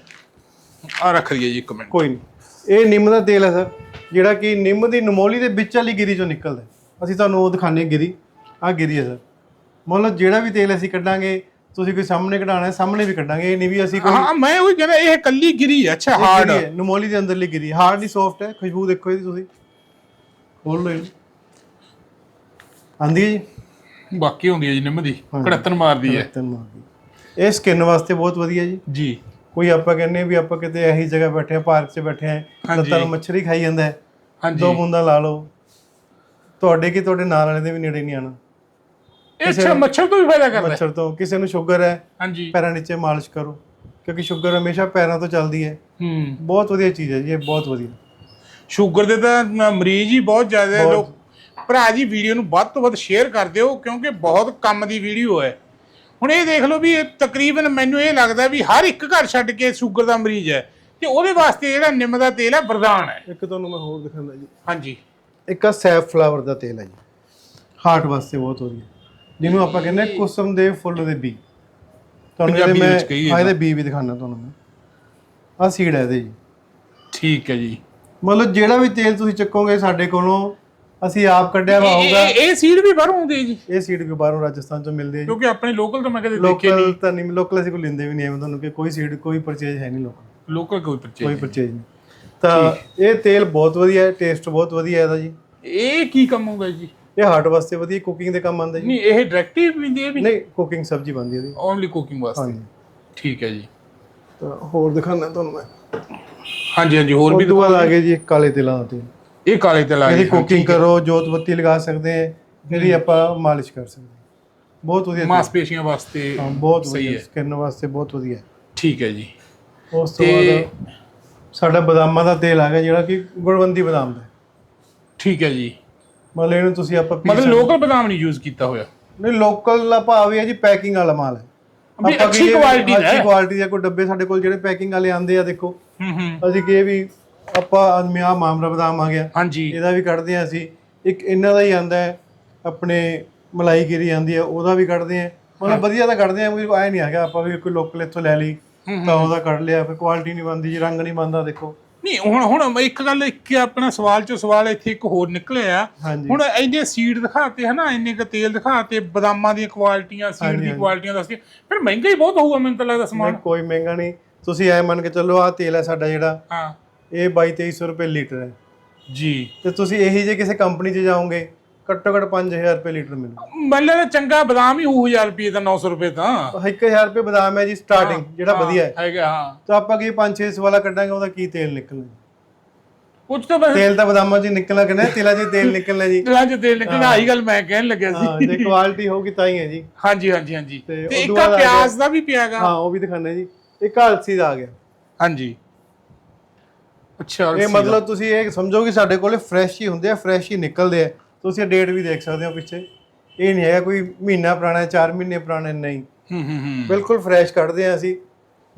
ਆ ਰੱਖ ਲਈਏ ਜੀ ਇੱਕ ਮਿੰਟ। ਕੋਈ ਨਹੀਂ ਇਹ ਨਿੰਮ ਦਾ ਤੇਲ ਹੈ ਸਰ ਜਿਹੜਾ ਕਿ ਨਿੰਮ ਦੀ ਨਮੋਲੀ ਦੇ ਵਿੱਚ ਵਾਲੀ ਗਿਰੀ ਚੋਂ ਨਿਕਲਦਾ ਹੈ। ਅਸੀਂ ਤੁਹਾਨੂੰ ਉਹ ਦਿਖਾਣੇ ਗਿਰੀ। ਆਹ ਗਿਰੀ ਹੈ ਸਰ। ਮਤਲਬ ਜਿਹੜਾ ਵੀ ਤੇਲ ਅਸੀਂ ਕੱਢਾਂਗੇ ਤੁਸੀਂ ਕੋਈ ਸਾਹਮਣੇ ਕਢਾਣਾ ਹੈ ਸਾਹਮਣੇ ਵੀ ਕੱਢਾਂਗੇ ਇਹ ਨਹੀਂ ਵੀ ਅਸੀਂ ਕੋਈ ਹਾਂ ਮੈਂ ਉਹ ਕਹਿੰਦਾ ਇਹ ਕੱਲੀ ਗਿਰੀ ਹੈ ਅੱਛਾ ਹਾਰਡ ਗਿਰੀ ਹੈ ਨਮੋਲੀ ਦੇ ਅੰਦਰਲੀ ਗਿਰੀ ਹਾਰਡ ਨਹੀਂ ਸੌਫਟ ਹੈ ਖੁਸ਼ਬੂ ਦੇਖੋ ਇਹਦੀ ਤੁਸੀਂ। ਖੋਲ ਲਓ ਇਹਨੂੰ। ਆਂਦੀ ਹੈ ਜੀ? ਬਾਕੀ ਹੁੰਦੀ ਹੈ ਜੀ ਨਿੰਮ ਦੀ ਕੜਤਨ ਮਾਰਦੀ ਹੈ। ਤਨ ਮਾਰਦੀ ਇਹ ਸਕਿਨ ਵਾਸਤੇ ਬਹੁਤ ਵਧੀਆ ਜੀ। ਜੀ। ਕੋਈ ਆਪਾਂ ਕਹਿੰਨੇ ਵੀ ਆਪਾਂ ਕਿਤੇ ਇਹੀ ਜਗ੍ਹਾ ਬੈਠੇ ਆ ਪਾਰਕ 'ਚ ਬੈਠੇ ਆ ਹਾਂਜੀ। ਲੱਤਾਂ ਨੂੰ ਮੱਛਰ ਹੀ ਖਾਈ ਜਾਂਦਾ ਹੈ। ਹਾਂਜੀ। ਦੋ ਬੂੰਦਾਂ ਲਾ ਲਓ। ਤੁਹਾਡੇ ਕੀ ਤੁਹਾਡੇ ਨਾਲ ਵਾਲੇ ਦੇ ਵੀ ਨੇੜੇ ਨਹੀਂ ਆਣਾ ਇਹ ਅੱਛਾ ਮੱਛਰ ਤੋਂ ਵੀ ਫਾਇਦਾ ਕਰਦਾ ਹੈ? ਮੱਛਰ ਤੋਂ। ਕਿਸੇ ਨੂੰ ਸ਼ੂਗਰ ਹੈ ਹਾਂਜੀ। ਪੈਰਾਂ ਨੀਚੇ ਮਾਲਿਸ਼ ਕਰੋ ਕਿਉਂਕਿ ਸ਼ੂਗਰ ਹਮੇਸ਼ਾ ਪੈਰਾਂ ਤੋਂ ਚੱਲਦੀ ਹੈ। ਹੂੰ। ਬਹੁਤ ਵਧੀਆ ਚੀਜ਼ ਹੈ ਜੀ ਇਹ ਬਹੁਤ ਵਧੀਆ। ਸ਼ੂਗਰ ਦੇ ਤਾਂ ਮ- ਮਰੀਜ਼ ਹੀ ਬਹੁਤ ਜ਼ਿਆਦਾ ਹੈ। ਬਹੁਤ। ਲੋਕ ਭਰਾ ਜੀ ਵੀਡੀਓ ਨੂੰ ਵੱਧ ਤੋਂ ਵੱਧ ਸ਼ੇਅਰ ਕਰ ਦਿਓ ਕਿਉਂਕਿ ਬਹੁਤ ਕੰਮ ਦੀ ਵੀਡੀਓ ਹੈ। ਹੁਣ ਇਹ ਦੇਖ ਲਓ ਵੀ ਇਹ ਤਕਰੀਬਨ ਮੈਨੂੰ ਇਹ ਲੱਗਦਾ ਵੀ ਹਰ ਇੱਕ ਘਰ ਛੱਡ ਕੇ ਸ਼ੂਗਰ ਦਾ ਮਰੀਜ਼ ਹੈ। ਤੇ ਉਹਦੇ ਵਾਸਤੇ ਜਿਹੜਾ ਨਿੰਮ ਦਾ ਤੇਲ ਹੈ ਵਰਦਾਨ ਹੈ। ਇੱਕ ਤੁਹਾਨੂੰ ਮੈਂ ਹੋਰ ਦਿਖਾਉਂਦਾ ਜੀ। ਹਾਂਜੀ। ਇੱਕ ਆ ਸੈਫ ਫਲਾਵਰ ਦਾ ਤੇਲ ਹੈ ਜੀ। ਹਾਰਟ ਵਾਸਤੇ ਬਹੁਤ ਵਧੀਆ। ਜਿਹਨੂੰ ਆਪਾਂ ਕਹਿੰਦੇ ਆ ਕੁਸਮ ਦੇ ਫੁੱਲ ਦੇ ਬੀ। ਤੁਹਾਨੂੰ ਇਹਦੇ ਪੰਜਾਬੀ ਮੈਂ ਵਿੱਚ ਕਹੀਏ ਹਾਂ ਇਹਦੇ ਬੀ ਵੀ ਦਿਖਾਣਾ ਤੁਹਾਨੂੰ ਮੈਂ। ਆਹ ਸੀਡ ਹੈ ਇਹਦੇ ਜੀ। ਠੀਕ ਹੈ ਜੀ। ਮਤਲਬ ਜਿਹੜਾ ਵੀ ਤੇਲ ਤੁਸੀਂ ਚੱਕੋਗੇ ਸਾਡੇ ਕੋਲੋਂ ਅਸੀਂ ਆਪ ਕੱਢਿਆ ਵਾ ਇਹ- ਹੋਊਗਾ। ਇਹ ਇਹ ਸੀਡ ਵੀ ਬਾਹਰੋਂ ਆਉਂਦੀ ਹੈ ਜੀ। ਇਹ ਸੀਡ ਵੀ ਬਾਹਰੋਂ ਰਾਜਸਥਾਨ ਚੋਂ ਮਿਲਦੇ ਆ ਜੀ। ਕਿਉਂਕਿ ਆਪਣੇ ਲੋਕਲ ਤਾਂ ਮੈਂ ਕਦੇ ਦੇਖੇ ਲੋਕਲ ਤਾਂ ਨਹੀਂ ਲੋਕਲ ਅਸੀਂ ਕੋਈ ਲੈਂਦੇ ਵੀ ਨਹੀਂ ਐਵੇਂ ਤੁਹਾਨੂੰ ਕਿ ਕੋਈ ਸੀਡ ਕੋਈ ਪਰਚੇਜ ਹੈ ਨਹੀਂ ਲੋਕਲ ਲੋਕਲ ਕੋਈ ਕੋਈ ਪਰਚੇਜ ਪਰਚੇਜ ਨਹੀਂ। ਤਾਂ ਇਹ ਤੇਲ ਬਹੁਤ ਵਧੀਆ ਹੈ ਟੇਸਟ ਬਹੁਤ ਵਧੀਆ ਹੈ ਇਹਦਾ ਜੀ। ਇਹ ਕੀ ਕੰਮ ਹੋਊਗਾ ਜੀ? ਇਹ ਹਾਰਟ ਵਾਸਤੇ ਵਧੀਆ ਕੁਕਿੰਗ ਦੇ ਕੰਮ ਆਉਂਦਾ ਜੀ। ਨਹੀਂ ਇਹ ਡਾਇਰੈਕਟਿਵ ਵੀ ਇਹ ਵੀ? ਨਹੀਂ ਕੁਕਿੰਗ ਸਬਜ਼ੀ ਬਣਦੀ ਹੈ ਇਹਦੀ ਓਨਲੀ ਕੁਕਿੰਗ ਵਾਸਤੇ? ਹਾਂਜੀ। ਠੀਕ ਹੈ ਜੀ। ਤਾਂ ਹੋਰ ਦਿਖਾਣਾ ਤੁਹਾਨੂੰ ਮੈਂ। ਹਾਂਜੀ ਹਾਂਜੀ ਹੋਰ ਵੀ ਬਾਅਦ ਆ ਗਏ ਜੀ ਕਾਲੇ ਤਿਲਾਂ ਦਾ ਤੇਲ ਇਹ ਕਾਲੇ ਤੇ ਲਾ ਇਹਦੀ ਕੁਕਿੰਗ ਕਰੋ ਜੋਤ ਬੱਤੀ ਲਗਾ ਸਕਦੇ ਆ ਇਹਦੀ ਆਪਾਂ ਮਾਲਿਸ਼ ਕਰ ਸਕਦੇ ਹਾਂ। ਬਹੁਤ ਵਧੀਆ ਤੇਲ। ਮਾਸਪੇਸ਼ੀਆਂ ਵਾਸਤੇ ਹਾਂ ਬਹੁਤ ਸਹੀ ਵਧੀਆ ਹੈ। ਸਕਿਨ ਵਾਸਤੇ ਬਹੁਤ ਵਧੀਆ। ਹੈ। ਠੀਕ ਹੈ ਜੀ। ਉਸ ਤੋਂ ਤੇ- ਬਾਅਦ ਸਾਡਾ ਬਦਾਮਾਂ ਦਾ ਤੇਲ ਆ ਗਿਆ ਜਿਹੜਾ ਕਿ ਗੁਲਵੰਦੀ ਬਦਾਮ ਦਾ। ਹੈ। ਠੀਕ ਹੈ ਜੀ। ਮਤਲਬ ਇਹਨੂੰ ਤੁਸੀਂ ਆਪਾਂ ਮਤਲਬ ਲੋਕਲ ਬਦਾਮ ਨਹੀਂ ਯੂਜ਼ ਕੀਤਾ ਹੋਇਆ। ਨਹੀਂ ਲੋਕਲ ਦਾ ਭਾਵ ਇਹ ਹੈ ਜੀ ਪੈਕਿੰਗ ਵਾਲਾ ਮਾਲ ਹੈ। ਵੀ ਆਪਾਂ ਅੱਛੀ quality ਦਾ ਅੱਛੀ ਹੈ। ਕੁਆਲਿਟੀ ਦੇ ਕੋਈ ਡੱਬੇ ਸਾਡੇ ਕੋਲ ਜਿਹੜੇ ਪੈਕਿੰਗ ਵਾਲੇ ਆਂਦੇ ਆ ਦੇਖੋ। ਹੂੰ ਹੂੰ। ਅਸੀਂ ਕਹੇ ਵੀ ਆਪਾਂ ਆਦਮੀ ਆ ਮਾਮਰਾ ਬਦਾਮ ਆ ਗਿਆ। ਹਾਂਜੀ। ਇਹਦਾ ਵੀ ਕੱਢਦੇ ਆ ਅਸੀਂ। ਇੱਕ ਇਹਨਾਂ ਦਾ ਹੀ ਆਂਦਾ ਹੈ ਆਪਣੇ ਮਲਾਈ ਗਿਰੀ ਆਂਦੀ ਹੈ ਉਹਦਾ ਵੀ ਕੱਢਦੇ ਆ ਮਤਲਬ ਵਧੀਆ ਤਾਂ ਕੱਢਦੇ ਆ ਕੋਈ ਐ ਨਹੀਂ ਹੈਗਾ ਆਪਾਂ ਵੀ ਕੋਈ ਲੋਕਲ ਇੱਥੋਂ ਲੈ ਲਈ ਤਾਂ ਉਹਦਾ ਕੱਢ ਲਿਆ ਫਿਰ ਕੁਆਲਿਟੀ ਨਹੀਂ ਬਣਦੀ ਜੀ ਰੰਗ ਨਹੀਂ ਬਣਦਾ ਦੇਖੋ। ਨਹੀਂ ਹੁਣ ਹੁਣ ਇੱਕ ਗੱਲ ਇੱਕ ਆਪਣਾ ਸਵਾਲ ਚੋਂ ਸਵਾਲ ਇੱਥੇ ਇੱਕ ਹੋਰ ਨਿਕਲਿਆ। ਹਾਂਜੀ। ਹੁਣ ਇੰਨੇ ਸੀਡ ਦਿਖਾਤੇ ਹਨਾ ਇੰਨੇ ਕ ਤੇਲ ਦਿਖਾਤੇ ਬਦਾਮਾਂ ਦੀਆਂ ਕੁਆਲਿਟੀਆਂ ਸੀਡ ਦੀ ਕੁਆਲਿਟੀਆਂ ਦੱਸਦੇ ਫਿਰ ਮਹਿੰਗਾ ਹੀ ਬਹੁਤ ਹੋਊਗਾ ਮੈਨੂੰ ਤਾਂ ਲੱਗਦਾ ਨਹੀਂ, ਸਮਾਨ ਕੋਈ ਮਹਿੰਗਾ ਨਹੀਂ। ਤੁਸੀਂ ਐ ਮੰਨ ਕੇ ਚੱਲੋ ਆ ਤੇਲ ਹੈ ਸਾਡਾ ਜਿਹੜਾ ਹਾਂ। ਇਹ 22 2300 ਰੁਪਏ ਲੀਟਰ ਹੈ। ਜੀ। ਤੇ ਤੁਸੀਂ ਇਹੀ ਜੇ ਕਿਸੇ ਕੰਪਨੀ 'ਚ ਜਾਓਗੇ ਘੱਟੋ ਘੱਟ 5000 ਰੁਪਏ ਲੀਟਰ ਮਿਲੂ। ਮੈਨੂੰ ਲੱਗਦਾ ਚੰਗਾ ਬਦਾਮ ਹੀ ਹੋਊ 1000 ਰੁਪਏ ਦਾ 900 ਰੁਪਏ ਤਾਂ। 1000 ਰੁਪਏ ਬਦਾਮ ਹੈ ਜੀ ਸਟਾਰਟਿੰਗ ਜਿਹੜਾ ਵਧੀਆ ਹੈ। ਹੈਗਾ ਹਾਂ। ਤਾਂ ਆਪਾਂ ਕੀ 5-6 ਵਾਲਾ ਕੱਢਾਂਗੇ ਉਹਦਾ ਕੀ ਤੇਲ ਨਿਕਲਣਾ ਕੁਝ ਤਾਂ ਬਸ ਤੇਲ ਤਾਂ ਬਦਾਮਾਂ 'ਚ ਨਿਕਲਣਾ ਕਿ ਨਹੀਂ? ਤੇਲਾਂ 'ਚ ਤੇਲ ਨਿਕਲਣਾ ਜੀ। ਦਿਲਾਂ 'ਚ ਤੇਲ ਨਿਕਲਣਾ ਆਹੀ ਗੱਲ ਮੈਂ ਕਹਿਣ ਲੱਗਿਆ ਹਾਂ ਸੀ ਜੇ ਕੁਆਲਿਟੀ ਹੋਊਗੀ ਤਾਂ ਹੀ ਹੈ ਜੀ। ਹਾਂਜੀ ਹਾਂਜੀ ਹਾਂਜੀ। ਤੇ ਇੱਕ ਆ ਪਿਆਜ਼ ਦਾ ਵੀ ਪਿਆਗਾ। ਹਾਂ ਉਹ ਵੀ ਦਿਖਾਣਾ ਜੀ। ਇਹ ਕਾਲਸੀ ਦਾ ਆ ਗਿਆ। ਹਾਂਜੀ। ਅੱਛਾ ਇਹ ਮਤਲਬ ਤੁਸੀਂ ਇਹ ਸਮਝੋ ਕਿ ਸਾਡੇ ਕੋਲੇ ਫਰੈਸ਼ ਹੀ ਹੁੰਦੇ ਆ ਫਰੈਸ਼ ਹੀ ਨਿਕਲਦੇ ਆ। ਤੁਸੀਂ ਇਹ ਡੇਟ ਵੀ ਦੇਖ ਸਕਦੇ ਹੋ ਪਿੱਛੇ। ਇਹ ਨਹੀਂ ਹੈਗਾ ਕੋਈ ਮਹੀਨਾ ਪੁਰਾਣਾ 4 ਮਹੀਨੇ ਪੁਰਾਣਾ ਨਹੀਂ। ਹੂੰ ਹੂੰ ਹੂੰ। ਬਿਲਕੁਲ ਫਰੈਸ਼ ਕੱਢਦੇ ਆ ਅਸੀਂ।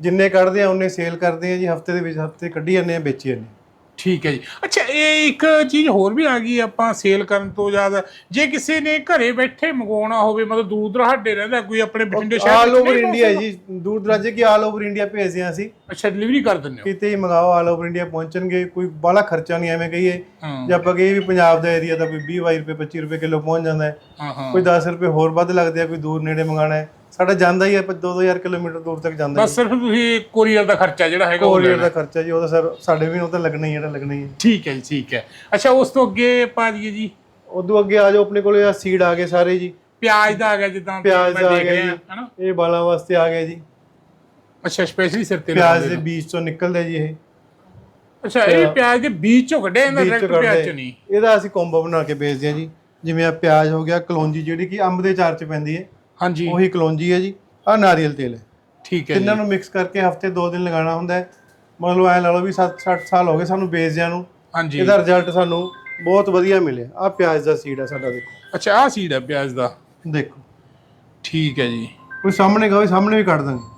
ਜਿੰਨੇ ਕੱਢਦੇ ਆ ਉਹਨੇ ਸੇਲ ਕਰਦੇ ਆ ਜੀ। ਹਫ਼ਤੇ ਦੇ ਵਿੱਚ ਹਫ਼ਤੇ ਕੱਢੀ ਜਾਂਦੇ ਆ ਵੇਚੀ ਜਾਂਦੇ ਆ ਠੀਕ ਹੈ ਜੀ। ਅੱਛਾ ਇਹ ਇੱਕ ਚੀਜ਼ ਹੋਰ ਵੀ ਆ ਗਈ ਆਪਾਂ ਸੇਲ ਕਰਨ ਤੋਂ ਜ਼ਿਆਦਾ। ਜੇ ਕਿਸੇ ਨੇ ਘਰੇ ਬੈਠੇ ਮੰਗਵਾਉਣਾ ਹੋਵੇ ਮਤਲਬ ਦੂਰ ਦਰਾਡੇ ਰਹਿੰਦਾ ਕੋਈ ਆਪਣੇ ਬਠਿੰਡੇ ਸ਼ਹਿਰ ਆਲ ਓਵਰ ਇੰਡੀਆ ਜੀ। ਦੂਰ ਦਰਾਜੇ ਕੀ ਆਲ ਓਵਰ ਇੰਡੀਆ ਭੇਜਦੇ ਆ ਅਸੀਂ। ਅੱਛਾ ਡਿਲੀਵਰੀ ਕਰ ਦਿੰਦੇ ਹੋ? ਕਿਤੇ ਹੀ ਮੰਗਾਓ ਆਲ ਓਵਰ ਇੰਡੀਆ ਪਹੁੰਚਣਗੇ ਕੋਈ ਬਾਹਲਾ ਖਰਚਾ ਨਹੀਂ ਐਵੇਂ ਕਹੀਏ। ਜੇ ਆਪਾਂ ਕਹੀਏ ਵੀ ਪੰਜਾਬ ਦਾ ਏਰੀਆ ਤਾਂ ਕੋਈ 20 22 ਰੁਪਏ 25 ਰੁਪਏ ਕਿਲੋ ਪਹੁੰਚ ਜਾਂਦਾ ਹਾਂ। ਕੋਈ 10 ਰੁਪਏ ਹੋਰ ਵੱਧ ਲੱਗਦੇ ਆ ਕੋਈ ਦੂਰ ਨੇੜੇ ਮੰਗਾਣਾ ਹੈ। ਸਾਡਾ ਜਾਂਦਾ ਹੀ ਹੈ 2-2000 ਕਿਲੋਮੀਟਰ ਦੂਰ ਤੱਕ ਜਾਂਦਾ ਬਸ ਸਿਰਫ ਤੁਸੀਂ ਕੋਰੀਅਰ ਦਾ ਖਰਚਾ ਜਿਹੜਾ ਹੈਗਾ ਉਹ ਕੋਰੀਅਰ ਲੈਣਾ। ਦਾ ਖਰਚਾ ਜੀ ਉਹਦਾ ਸਰ ਸਾਡੇ ਵੀ ਉਹ ਤਾਂ ਲੱਗਣਾ ਹੀ ਹੈ ਜਿਹੜਾ ਲੱਗਣਾ ਹੀ ਹੈ। ਠੀਕ ਹੈ ਜੀ ਠੀਕ ਹੈ। ਅੱਛਾ ਉਸ ਤੋਂ ਅੱਗੇ ਪਾ ਦਈਏ ਜੀ। ਉਦੋਂ ਅੱਗੇ ਆ ਜਾਓ ਆਪਣੇ ਕੋਲੇ ਆ ਸੀਡ ਆ ਗਏ ਸਾਰੇ ਜੀ। ਪਿਆਜ਼ ਦਾ ਆ ਗਿਆ ਜਿੱਦਾਂ ਪਿਆਜ਼ ਮੈਂ ਦਾ ਆ ਦੇਖ ਗਿਆ ਰਿਹਾ ਜੀ। ਹਨਾ? ਇਹ ਬਾਲਾਂ ਵਾਸਤੇ ਆ ਗਿਆ ਜੀ। ਅੱਛਾ ਸਪੈਸ਼ਲੀ ਸਿਰ ਤੇ ਪਿਆਜ਼ ਦੇ ਬੀਜ ਤੋਂ ਨਿਕਲਦਾ ਜੀ ਇਹ। ਅੱਛਾ ਇਹ ਪਿਆਜ਼ ਦੇ ਬੀਜ ਚੋਂ ਕੱਢਿਆ ਬੀਜ ਚੋਂ ਡਾਇਰੈਕਟ ਪਿਆਜ਼ ਕੱਢਦੇ ਚ ਨਹੀਂ? ਇਹਦਾ ਅਸੀਂ ਕੰਬੋ ਬਣਾ ਕੇ ਵੇਚਦੇ ਹਾਂ ਜੀ। ਜਿਵੇਂ ਆ ਪਿਆਜ਼ ਹੋ ਗਿਆ ਕਲੌਂਜੀ ਜਿਹੜੀ ਕਿ ਅੰਬ ਦੇ ਚਾਰ ਚ ਪੈਂਦੀ ਹੈ। ਹਾਂਜੀ। ਉਹੀ ਕਲੌਂਜੀ ਹੈ ਜੀ। ਆ ਨਾਰੀਅਲ ਤੇਲ ਹੈ। ਠੀਕ ਹੈ ਜੀ। ਤਿੰਨਾਂ ਨੂੰ ਮਿਕਸ ਕਰਕੇ ਹਫ਼ਤੇ 2 ਦਿਨ ਲਗਾਉਣਾ ਹੁੰਦਾ ਹੈ। ਮਤਲਬ ਐ ਲਾ ਲਓ ਵੀ 7 60 ਸਾਲ ਹੋ ਗਏ ਸਾਨੂੰ ਵੇਚਦਿਆਂ ਨੂੰ। ਹਾਂਜੀ। ਇਹਦਾ ਰਿਜ਼ਲਟ ਸਾਨੂੰ ਬਹੁਤ ਵਧੀਆ ਮਿਲਿਆ। ਆ ਪਿਆਜ਼ ਦਾ ਸੀਡ ਹੈ ਸਾਡਾ ਦੇਖੋ। ਅੱਛਾ ਆਹ ਸੀਡ ਹੈ ਪਿਆਜ਼ ਦਾ। ਦੇਖੋ। ਠੀਕ ਹੈ ਜੀ। ਕੋਈ ਸਾਹਮਣੇ ਕਹੋ ਸਾਹਮਣੇ ਵੀ ਕੱਢ ਦਾਂਗੇ।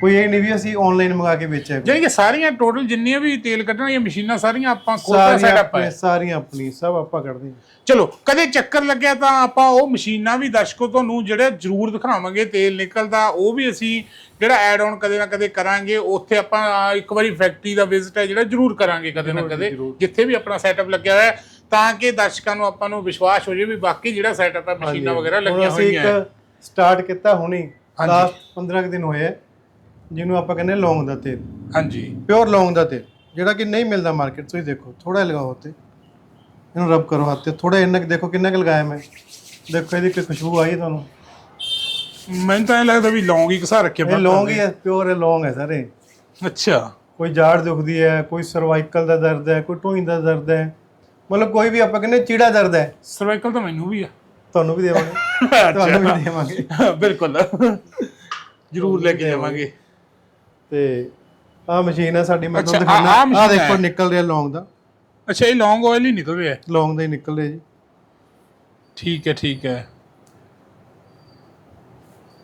ਕੋਈ ਇਹ ਨਹੀਂ ਵੀ ਅਸੀਂ ਆਨਲਾਈਨ ਮੰਗਾ ਕੇ ਵੇਚਿਆ। ਜਾਨੀ ਕਿ ਸਾਰੀਆਂ ਟੋਟਲ ਜਿੰਨੀਆਂ ਵੀ ਤੇਲ ਕੱਢਣ ਵਾਲੀਆਂ ਮਸ਼ੀਨਾਂ ਸਾਰੀਆਂ ਆਪਾਂ ਸਾਰੀਆਂ ਸੈਟਅਪ ਹੈ ਸਾਰੀਆਂ ਆਪਣੀ ਸਭ ਆਪਾਂ ਕੱਢਦੇ ਹਾਂ ਚਲੋ ਕਦੇ ਚੱਕਰ ਲੱਗਿਆ ਤਾਂ ਆਪਾਂ ਉਹ ਮਸ਼ੀਨਾਂ ਵੀ ਦਰਸ਼ਕੋ ਤੁਹਾਨੂੰ ਜਿਹੜਾ ਜ਼ਰੂਰ ਦਿਖਾਵਾਂਗੇ ਤੇਲ ਨਿਕਲਦਾ ਉਹ ਵੀ ਅਸੀਂ ਜਿਹੜਾ ਐਡ ਆਨ ਕਦੇ ਨਾ ਕਦੇ ਕਰਾਂਗੇ ਉੱਥੇ ਆਪਾਂ ਇੱਕ ਵਾਰੀ ਫੈਕਟਰੀ ਦਾ ਵਿਜ਼ਿਟ ਹੈ ਜਿਹੜਾ ਜ਼ਰੂਰ ਕਰਾਂਗੇ ਕਦੇ ਨਾ ਜੀ, ਕਦੇ। ਜਿੱਥੇ ਵੀ ਆਪਣਾ ਸੈਟਅਪ ਲੱਗਿਆ ਹੋਇਆ ਹੈ, ਤਾਂ ਕਿ ਦਰਸ਼ਕਾਂ ਨੂੰ ਆਪਾਂ ਨੂੰ ਵਿਸ਼ਵਾਸ ਹੋ ਜਾਵੇ ਵੀ ਬਾਕੀ ਜਿਹੜਾ ਸੈਟਅਪ ਹੈ ਮਸ਼ੀਨਾਂ ਵਗੈਰਾ ਲੱਗੀਆਂ ਹੋਈਆਂ ਹੈ। ਇੱਕ ਸਟਾਰਟ ਕੀਤਾ ਹੁਣੀ ਹਾਂਜੀ। ਲਾਸਟ 15 ਕੁ ਦਿਨ ਹੋਏ ਆ ਜਿਹਨੂੰ ਆਪਾਂ ਕਹਿੰਦੇ ਲੌਂਗ ਦਾ ਤੇਲ। ਹਾਂਜੀ। ਪਿਓਰ ਲੌਂਗ ਦਾ ਤੇਲ ਜਿਹੜਾ ਕਿ ਨਹੀਂ ਮਿਲਦਾ ਮਾਰਕੀਟ ਤੁਸੀਂ ਦੇਖੋ ਥੋੜਾ ਲਗਾਓ ਉੱਤੇ। ਇਹਨੂੰ ਰਬ ਕਰੋ ਹੱਥ ਤੇ ਥੋੜਾ ਇੰਨਾ ਦੇਖੋ ਕਿੰਨਾ ਕੁ ਲਗਾਇਆ ਮੈਂ। ਦੇਖੋ ਇਹਦੀ ਕੋਈ ਖੁਸ਼ਬੂ ਆਈ ਤੁਹਾਨੂੰ? ਮੈਨੂੰ ਤਾਂ ਇਹ ਲੱਗਦਾ ਵੀ ਲੌਂਗ ਹੀ ਘਸਾ ਰੱਖਿਆ ਇਹ ਲੌਂਗ ਹੀ ਹੈ ਪਿਓਰ ਹੈ ਲੌਂਗ ਹੈ ਸਾਰੇ। ਅੱਛਾ। ਕੋਈ ਜਾੜ ਦੁਖਦੀ ਹੈ ਕੋਈ ਸਰਵਾਈਕਲ ਦਾ ਦਰਦ ਹੈ ਕੋਈ ਢੂਈ ਦਾ ਦਰਦ ਹੈ। ਮਤਲਬ ਕੋਈ ਵੀ ਆਪਾਂ ਕਹਿੰਦੇ ਚੀੜਾ ਦਰਦ ਹੈ। ਸਰਵਾਈਕਲ ਤਾਂ ਮੈਨੂੰ ਵੀ ਆ। ਤੁਹਾਨੂੰ ਵੀ ਦੇਵਾਂਗੇ। ਤੁਹਾਨੂੰ ਵੀ ਦੇਵਾਂਗੇ। ਬਿਲਕੁਲ। ਜ਼ਰੂਰ ਲੈ ਕੇ ਜਾਵਾਂਗੇ। ਤੇ ਆਹ ਮਸ਼ੀਨ ਹੈ ਸਾਡੀ ਮੈਂ ਅੱਛਾ, ਤੁਹਾਨੂੰ ਆਹ- ਆਹ ਦਿਖਾਣਾ ਮਸ਼ੀਨ ਦੇਖੋ ਹੈ। ਨਿਕਲ ਰਿਹਾ ਲੌਂਗ ਦਾ। ਅੱਛਾ ਇਹ ਲੌਂਗ ਆਇਲ ਹੀ ਨਿਕਲ ਰਿਹਾ ਹੈ। ਲੌਂਗ ਦਾ ਹੀ ਨਿਕਲ ਰਿਹਾ ਜੀ। ਠੀਕ ਹੈ ਠੀਕ ਹੈ।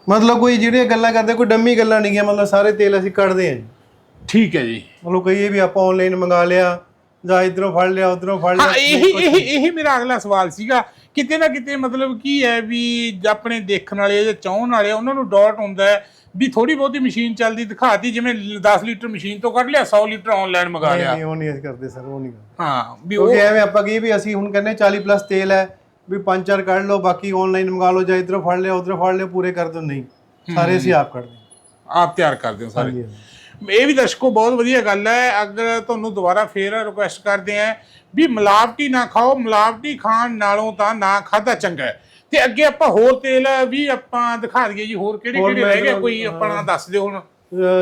ਮਤਲਬ ਕੋਈ ਜਿਹੜੀਆਂ ਗੱਲਾਂ ਕਰਦੇ ਕੋਈ ਡੰਮੀ ਗੱਲਾਂ ਨਹੀਂ ਗਿਆ ਮਤਲਬ ਸਾਰੇ ਤੇਲ ਅਸੀਂ ਕੱਢਦੇ ਹਾਂ ਜੀ। ਠੀਕ ਹੈ ਜੀ। ਮਤਲਬ ਕਹੀਏ ਵੀ ਆਪਾਂ ਆਨਲਾਈਨ ਮੰਗਾ ਲਿਆ ਜਾਂ ਇਧਰੋਂ ਫੜ ਲਿਆ ਉਧਰੋਂ ਫੜ ਲਿਆ ਹਾਂ ਇਹੀ ਇਹੀ ਇਹੀ ਮੇਰਾ ਅਗਲਾ ਸਵਾਲ ਸੀਗਾ ਕਿਤੇ ਨਾ ਕਿਤੇ ਮਤਲਬ ਕੀ ਹੈ ਵੀ ਆਪਣੇ ਦੇਖਣ ਵਾਲੇ ਜਾਂ ਚਾਹਣ ਵਾਲੇ ਉਹਨਾਂ ਨੂੰ ਡਾਟ ਹੁੰਦਾ ਹੈ ਵੀ ਥੋੜੀ ਬਹੁਤੀ ਮਸ਼ੀਨ ਚੱਲਦੀ ਦਿਖਾਤੀ ਜਿਵੇਂ 10 ਲੀਟਰ ਮਸ਼ੀਨ ਤੋਂ ਕੱਢ ਲਿਆ 100 ਲੀਟਰ ਆਨਲਾਈਨ ਮੰਗਾ ਲਿਆ। ਨਹੀਂ, ਉਹ ਨਹੀਂ ਅਸੀਂ ਕਰਦੇ ਸਰ ਉਹ ਨਹੀਂ ਕਰਦੇ। ਹਾਂ ਵੀ ਉਹ ਐਵੇਂ ਆਪਾਂ ਕਹੀਏ ਵੀ ਅਸੀਂ ਹੁਣ ਕਹਿੰਦੇ 40 ਪਲੱਸ ਤੇਲ ਹੈ ਵੀ ਪੰਜ ਚਾਰ ਕੱਢ ਲਓ ਬਾਕੀ ਆਨਲਾਈਨ ਮੰਗਾ ਲਓ ਜਾਂ ਇਧਰੋਂ ਫੜ ਲਿਆ ਉਧਰੋਂ ਫੜ ਲਿਆ ਪੂਰੇ ਕਰ ਦੋ ਨਹੀਂ। ਸਾਰੇ ਅਸੀਂ ਆਪ ਕੱਢਦੇ ਹਾਂ। ਆਪ ਤਿਆਰ ਕਰਦੇ ਹੋ ਸਾਰੇ। ਇਹ ਵੀ ਦਰਸ਼ਕੋ ਬਹੁਤ ਵਧੀਆ ਗੱਲ ਹੈ। ਅਗਰ ਤੁਹਾਨੂੰ ਦੁਬਾਰਾ ਫੇਰ ਰਿਕੁਐਸਟ ਕਰਦੇ ਆ ਵੀ ਮਿਲਾਵਟੀ ਨਾ ਖਾਓ ਮਿਲਾਵਟੀ ਖਾਣ ਨਾਲੋਂ ਤਾਂ ਨਾ ਖਾਦਾ ਚੰਗਾ ਹੈ। ਤੇ ਅੱਗੇ ਆਪਾਂ ਹੋਰ ਤੇਲ ਵੀ ਆਪਾਂ ਦਿਖਾ ਦਈਏ ਜੀ ਹੋਰ ਕਿਹੜੇ ਕਿਹੜੇ ਰਹਿ ਗਏ? ਕੋਈ ਆਪਣਾ ਦੱਸ ਦਿਓ ਹੁਣ।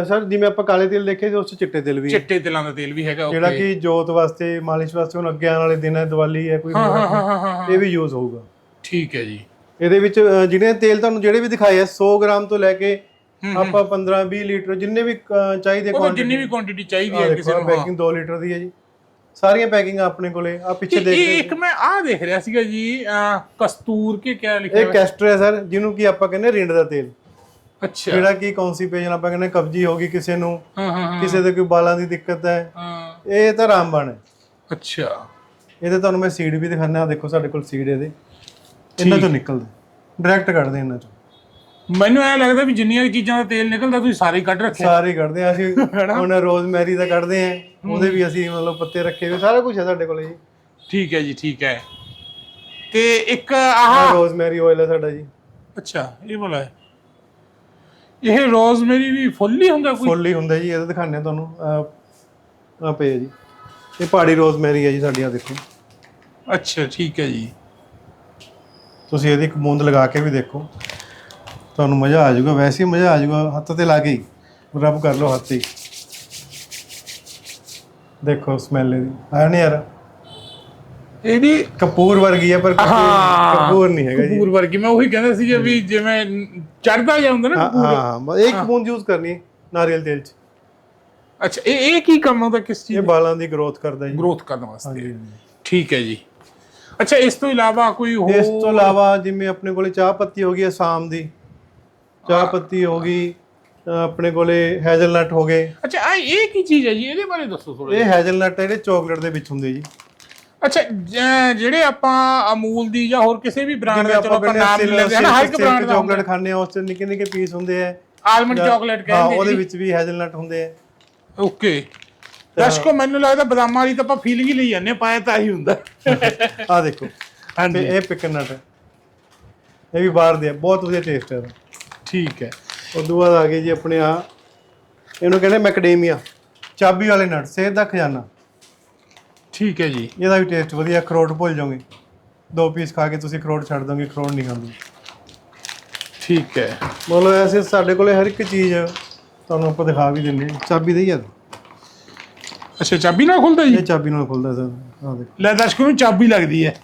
ਸਰ ਜਿਵੇਂ ਆਪਾਂ ਕਾਲੇ ਤੇਲ ਦੇਖੇ ਸੀ ਉਸ 'ਚ ਚਿੱਟੇ ਤੇਲ ਵੀ ਹੈ। ਚਿੱਟੇ ਤਿਲਾਂ ਦਾ ਤੇਲ ਵੀ ਹੈਗਾ ਜਿਹੜਾ ਓਕੇ ਕਿ ਜੋਤ ਵਾਸਤੇ ਮਾਲਿਸ਼ ਵਾਸਤੇ ਹੁਣ ਅੱਗੇ ਆਉਣ ਵਾਲੇ ਦਿਨ ਹੈ ਦੀਵਾਲੀ ਹੈ ਕੋਈ ਹਾਂ ਹੋਰ ਹਾਂ ਹਾਂ ਹਾਂ, ਹਾਂ। ਇਹ ਵੀ ਯੂਜ਼ ਹੋਊਗਾ। ਠੀਕ ਹੈ ਜੀ। ਇਹਦੇ ਵਿੱਚ ਜਿਹੜੇ ਤੇਲ ਤੁਹਾਨੂੰ ਜਿਹੜੇ ਵੀ ਦਿਖਾਏ ਆ 100 ਗ੍ਰਾਮ ਤੋਂ ਲੈ ਕੇ ਆਪਾਂ 15 20 ਲੀਟਰ ਜਿੰਨੇ ਵੀ ਚਾਹੀਦੇ ਉਹ ਜਿੰਨੀ ਵੀ ਕੁਆਂਟੀਟੀ ਚਾਹੀਦੀ ਹੈ ਕਿਸੇ ਨੂੰ ਹਾਂ। ਪੈਕਿੰਗ 2 ਲੀਟਰ ਦੀ ਹੈ ਜੀ। ਸਾਰੀਆਂ ਪੈਕਿੰਗਾਂ ਆਪਣੇ ਕੋਲੇ ਆ ਪਿੱਛੇ ਇਹ- ਦੇਖ ਇਹ ਇੱਕ ਮੈਂ ਆਹ ਦੇਖ ਰਿਹਾ ਸੀਗਾ ਜੀ ਅਹ, ਕਸਤੂਰ ਕੇ ਕਿਆ ਲਿਖਿਆ ਇਹ ਹੋਇਆ? ਕੈਸਟਰ ਹੈ ਸਰ ਜਿਹਨੂੰ ਕਿ ਆਪਾਂ ਕਹਿੰਦੇ ਰਿੰਡ ਦਾ ਤੇਲ। ਅੱਛਾ। ਜਿਹੜਾ ਕਿ ਕੌਨਸੀਪੇਸ਼ਨ ਆਪਾਂ ਕਹਿੰਦੇ ਕਬਜੀ ਹੋ ਗਈ ਕਿਸੇ ਨੂੰ ਹਾਂ ਹਾਂ ਹਾਂ। ਕਿਸੇ ਦੇ ਕੋਈ ਬਾਲਾਂ ਦੀ ਦਿੱਕਤ ਹੈ। ਹਾਂ। ਇਹ ਤਾਂ ਰਾਮਬਾਣ ਹੈ। ਅੱਛਾ। ਇਹਦੇ ਤੁਹਾਨੂੰ ਮੈਂ ਸੀਡ ਵੀ ਦਿਖਾਣਾ ਦੇਖੋ ਸਾਡੇ ਕੋਲ ਸੀਡ ਇਹਦੇ। ਇਹਨਾਂ ਚੋਂ ਨਿਕਲਦੇ। ਡਾਇਰੈਕਟ ਕੱਢਦੇ ਇਹਨਾਂ ਚੋਂ। ਮੈਨੂੰ ਐ ਲੱਗਦਾ ਵੀ ਜਿੰਨੀਆਂ ਵੀ ਚੀਜ਼ਾਂ ਦਾ ਤੇਲ ਨਿਕਲਦਾ ਤੁਸੀਂ ਸਾਰੇ ਹੀ ਕੱਢ ਰੱਖਿਆ। ਸਾਰੇ ਕੱਢਦੇ ਆ ਅਸੀਂ ਹੁਣ ਰੋਜ਼ਮੈਰੀ ਦਾ ਕੱਢਦੇ ਆ ਉਹਦੇ ਵੀ ਅਸੀਂ ਮਤਲਬ ਪੱਤੇ ਰੱਖੇ ਹੋਏ ਸਾਰਾ ਕੁਝ ਹੈ ਸਾਡੇ ਕੋਲ ਜੀ। ਠੀਕ ਹੈ ਜੀ ਠੀਕ ਹੈ। ਤੇ ਇੱਕ ਆਹ ਰੋਜ਼ਮੈਰੀ ਆਇਲ ਹੈ ਸਾਡਾ ਜੀ। ਅੱਛਾ ਇਹ ਵਾਲਾ ਹੈ। ਇਹ ਰੋਜ਼ਮੇਰੀ ਵੀ ਫੁੱਲ ਹੀ ਹੁੰਦਾ ਕੋਈ? ਫੁੱਲ ਹੀ ਹੁੰਦਾ ਜੀ ਇਹਦਾ ਦਿਖਾਣੇ ਤੁਹਾਨੂੰ। ਆ ਪਏ ਜੀ। ਇਹ ਪਹਾੜੀ ਰੋਜ਼ਮੈਰੀ ਹੈ ਜੀ ਸਾਡੀ ਆ ਦੇਖੋ। ਅੱਛਾ ਠੀਕ ਹੈ ਜੀ। ਤੁਸੀਂ ਇਹਦੀ ਇੱਕ ਬੂੰਦ ਲਗਾ ਕੇ ਵੀ ਦੇਖੋ। ਤੁਹਾਨੂੰ ਮਜ਼ਾ ਆ ਜਾਊਗਾ ਵੈਸੇ ਹੀ ਮਜ਼ਾ ਆ ਜਾਊਗਾ ਹੱਥ ਤੇ ਲਾ ਕੇ ਹੀ। ਰਬ ਕਰ ਲਓ ਹੱਥ ਤੇ ਹੀ। ਦੇਖੋ ਸਮੈਲ ਇਹਦੀ। ਆ ਨਹੀਂ ਯਾਰ? ਇਹਦੀ ਕਪੂਰ ਵਰਗੀ ਹੈ ਪਰ ਕਪੂਰ ਹਾਂ। ਕਪੂਰ ਨਹੀਂ ਹੈਗਾ ਜੀ। ਕਪੂਰ ਵਰਗੀ। ਮੈਂ ਉਹੀ ਕਹਿੰਦਾ ਸੀ ਵੀ ਜਿਵੇਂ ਚੜਦਾ ਜਾਂ ਹੁੰਦਾ ਨਾ ਹਾਂ ਕਪੂਰ। ਹਾਂ ਬਸ ਇੱਕ ਬੂੰਦ ਯੂਜ਼ ਕਰਨੀ ਹੈ ਨਾਰੀਅਲ ਤੇਲ ਚ। ਅੱਛਾ ਇਹ ਇਹ ਕੀ ਕੰਮ ਆਉਂਦਾ ਕਿਸ ਇਹ ਚੀਜ਼ ਬਾਲਾਂ ਦੀ ਗਰੋਥ ਕਰਦਾ ਜੀ। ਗਰੋਥ ਕਰਨ ਵਾਸਤੇ। ਠੀਕ ਹੈ ਜੀ। ਅੱਛਾ ਇਸ ਤੋਂ ਇਲਾਵਾ ਕੋਈ ਹੋਰ ਇਸ ਤੋਂ ਇਲਾਵਾ ਜਿਵੇਂ ਆਪਣੇ ਕੋਲੇ ਚਾਹ ਪੱਤੀ ਹੋ ਗਈ ਅਸਾਮ ਦੀ। ਚਾਹ ਪੱਤੀ ਹੋ ਗਈ ਆਪਣੇ ਕੋਲੇ ਹੈਜ਼ਲਨਟ ਹੋ ਗਏ। ਅੱਛਾ ਆ ਇਹ ਕੀ ਚੀਜ਼ ਹੈ ਜੀ? ਇਹਦੇ ਬਾਰੇ ਦੱਸੋ ਥੋੜਾ ਇਹ ਹੈਜ਼ਲਨਟ ਜਿਹੜੇ ਚਾਕਲੇਟ ਦੇ ਵਿੱਚ ਹੁੰਦੇ ਜੀ। ਅੱਛਾ ਜਿਹੜੇ ਆਪਾਂ ਅਮੂਲ ਦੀ ਜਾਂ ਹੋਰ ਕਿਸੇ ਵੀ ਬ੍ਰਾਂਡ ਦਾ ਚਲੋ ਆਪਾਂ ਨਾਮ ਲੈਂਦੇ ਹਨਾ ਹਰ ਇੱਕ ਬ੍ਰਾਂਡ ਦਾ ਚਾਕਲੇਟ ਖਾਂਦੇ ਆ ਉਸ ਚ ਨਿੱਕੇ ਨਿੱਕੇ ਪੀਸ ਹੁੰਦੇ ਆ। ਆਲਮੰਡ ਚਾਕਲੇਟ ਹਾਂ ਕਹਿੰਦੇ ਉਹਦੇ ਵਿੱਚ ਵੀ ਹੈਜ਼ਲਨਟ ਹੁੰਦੇ ਆ। ਓਕੇ। ਦਰਸ਼ਕੋ ਮੈਨੂੰ ਲੱਗਦਾ ਬਦਾਮਾਂ ਵਾਲੀ ਤਾਂ ਆਪਾਂ ਫੀਲਿੰਗ ਹੀ ਲਈ ਜਾਂਦੇ ਹਾਂ, ਪਾਇਆ ਤਾਂ ਹੀ ਹੁੰਦਾ। ਆ ਦੇਖੋ ਤੇ ਹਾਂਜੀ। ਇਹ ਪਿਕਨਟ ਹੈ ਇਹ ਵੀ ਬਾਹਰ ਦੇ ਆ ਬਹੁਤ ਵਧੀਆ ਟੇਸਟ ਹੈ ਠੀਕ ਹੈ। ਉਦੋਂ ਬਾਅਦ ਆ ਗਏ ਜੀ ਆਪਣੇ ਆ ਇਹਨੂੰ ਕਹਿੰਦੇ ਮੈਕਡੇਮੀਆ। ਚਾਬੀ ਵਾਲੇ ਨਟ ਸਿਹਤ ਦਾ ਖਜ਼ਾਨਾ। ਠੀਕ ਹੈ ਜੀ। ਇਹਦਾ ਵੀ ਟੇਸਟ ਵਧੀਆ ਅਖਰੋਟ ਭੁੱਲ ਜਾਓਗੇ। ਦੋ ਪੀਸ ਖਾ ਕੇ ਤੁਸੀਂ ਅਖਰੋਟ ਛੱਡ ਦੋਗੇ ਅਖਰੋਟ ਨਹੀਂ ਖਾਂਦੇ। ਠੀਕ ਹੈ। ਮਤਲਬ ਐਸੇ ਸਾਡੇ ਕੋਲੇ ਹਰ ਇੱਕ ਚੀਜ਼ ਤੁਹਾਨੂੰ ਆਪਾਂ ਦਿਖਾ ਵੀ ਦਿੰਦੇ ਹਾਂ। ਚਾਬੀ ਦੇ ਯਾਰ ਅੱਛਾ ਚਾਬੀ ਨਾਲ ਖੁੱਲਦਾ ਜੀ? ਇਹ ਚਾਬੀ ਨਾਲ ਖੁੱਲਦਾ ਸਰ। ਆ ਦੇਖੋ। ਲੈ ਦਰਸ਼ਕੋ ਨੂੰ ਚਾਬੀ ਲੱਗਦੀ ਹੈ।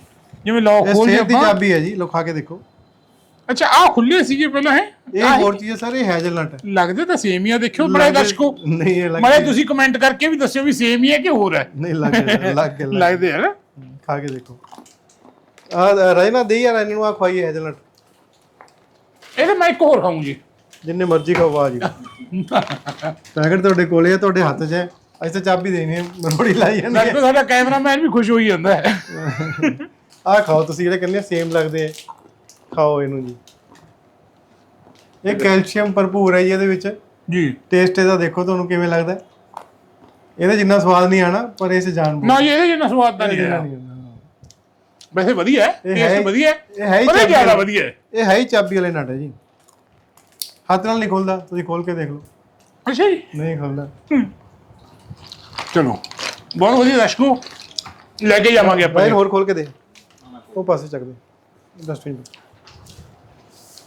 ਜਿਵੇਂ ਲੌਕ ਇਹ ਖੋਲਦੇ ਸਿਹਤ ਦੀ ਆਪਾਂ। ਚਾਬੀ ਹੈ ਜੀ। ਲੋ ਖਾ ਕੇ ਦੇਖੋ। ਅੱਛਾ ਆ ਖੁੱਲੇ ਸੀਗੇ ਪਹਿਲਾਂ ਹੈ? ਇਹ ਹੋਰ ਚੀਜ਼ ਹੈ ਸਰ ਇਹ ਹੈਜ਼ਲਨਟ ਹੈ ਲੱਗਦੇ ਤਾਂ ਸੇਮ ਹੀ ਆ ਦੇਖਿਓ ਬੜੇ ਲੱਗਦੇ- ਦਰਸ਼ਕੋ। ਨਹੀਂ ਇਹ ਲੱਗ ਮਾਰੇ ਤੁਸੀਂ ਕਮੈਂਟ ਕਰਕੇ ਵੀ ਦੱਸਿਓ ਵੀ ਸੇਮ ਹੀ ਹੈ ਕਿ ਹੋਰ ਹੈ। ਨਹੀਂ ਲੱਗ ਗਿਆ, ਲੱਗ ਗਿਆ ਲੱਗ ਗਿਆ। ਲੱਗਦੇ ਆ ਨਾ। ਖਾ ਕੇ ਦੇਖੋ। ਆ ਰਹਿਣਾ ਦੇ ਯਾਰ ਇਹਨਾਂ ਨੂੰ ਆ ਖਵਾਈ ਹੈਜ਼ਲਨਟ ਇਹਦੇ ਮੈਂ ਇੱਕ ਹੋਰ ਖਾਊਂ ਜੀ। ਜਿੰਨੇ ਮਰਜ਼ੀ ਖਾਓ ਆ ਜੀ। ਪੈਕਟ ਤੁਹਾਡੇ ਕੋਲੇ ਹੈ ਤੁਹਾਡੇ ਹੱਥ 'ਚ ਹੈ। ਅਸੀਂ ਤਾਂ ਚਾਬੀ ਦੇਣੀ ਹੈ ਮਰੋੜੀ ਲਾਈ ਜਾਂਦੀ ਹੈ। ਲੱਗਦਾ ਸਾਡਾ ਕੈਮਰਾਮੈਨ ਵੀ ਖੁਸ਼ ਹੋਈ ਜਾਂਦਾ ਹੈ। ਆ ਖਾਓ ਤੁਸੀਂ ਜਿਹੜੇ ਕਹਿੰਦੇ ਸੇਮ ਲੱਗਦੇ ਆ। ਖਾਓ ਇਹਨੂੰ ਜੀ। ਇਹ ਕੈਲਸ਼ੀਅਮ ਭਰਪੂਰ ਹੈ ਜੀ ਇਹਦੇ ਵਿੱਚ। ਜੀ। ਟੇਸਟ ਇਹਦਾ ਦੇਖੋ ਤੁਹਾਨੂੰ ਕਿਵੇਂ ਲੱਗਦਾ ਹੈ। ਇਹਦੇ ਜਿੰਨਾ ਸਵਾਦ ਨਹੀਂ ਆਣਾ ਪਰ ਇਸ ਜਾਣ ਨਾ ਜੀ ਇਹਦੇ ਜਿੰਨਾ ਸਵਾਦ ਤਾਂ ਨਹੀਂ ਹੈ। ਵੈਸੇ ਵਧੀਆ ਹੈ ਇਹ ਟੇਸਟ ਹੈ- ਵਧੀਆ ਹੈ ਇਹ ਹੈ ਹੀ ਜ਼ਿਆਦਾ ਵਾਲਾ। ਵਧੀਆ ਹੈ। ਇਹ ਹੈ ਹੀ ਚਾਬੀ ਵਾਲੇ ਨਟ ਹੈ ਜੀ। ਹੱਥ ਨਾਲ ਨਹੀਂ ਖੋਲਦਾ ਤੁਸੀਂ ਖੋਲ ਕੇ ਦੇਖ ਲਓ। ਅੱਛਾ ਜੀ। ਨਹੀਂ ਖੋਲਦਾ। ਚਲੋ ਬਹੁਤ ਵਧੀਆ ਦਰਸ਼ਕੋ ਲੈ ਕੇ ਜਾਵਾਂਗੇ ਆਪਾਂ ਬਾਹਰ ਹੋਰ ਖੋਲ ਕੇ ਦੇ। ਉਹ ਪਾਸੇ ਚੱਕ ਦੇ। ਡਸਟਬਿਨ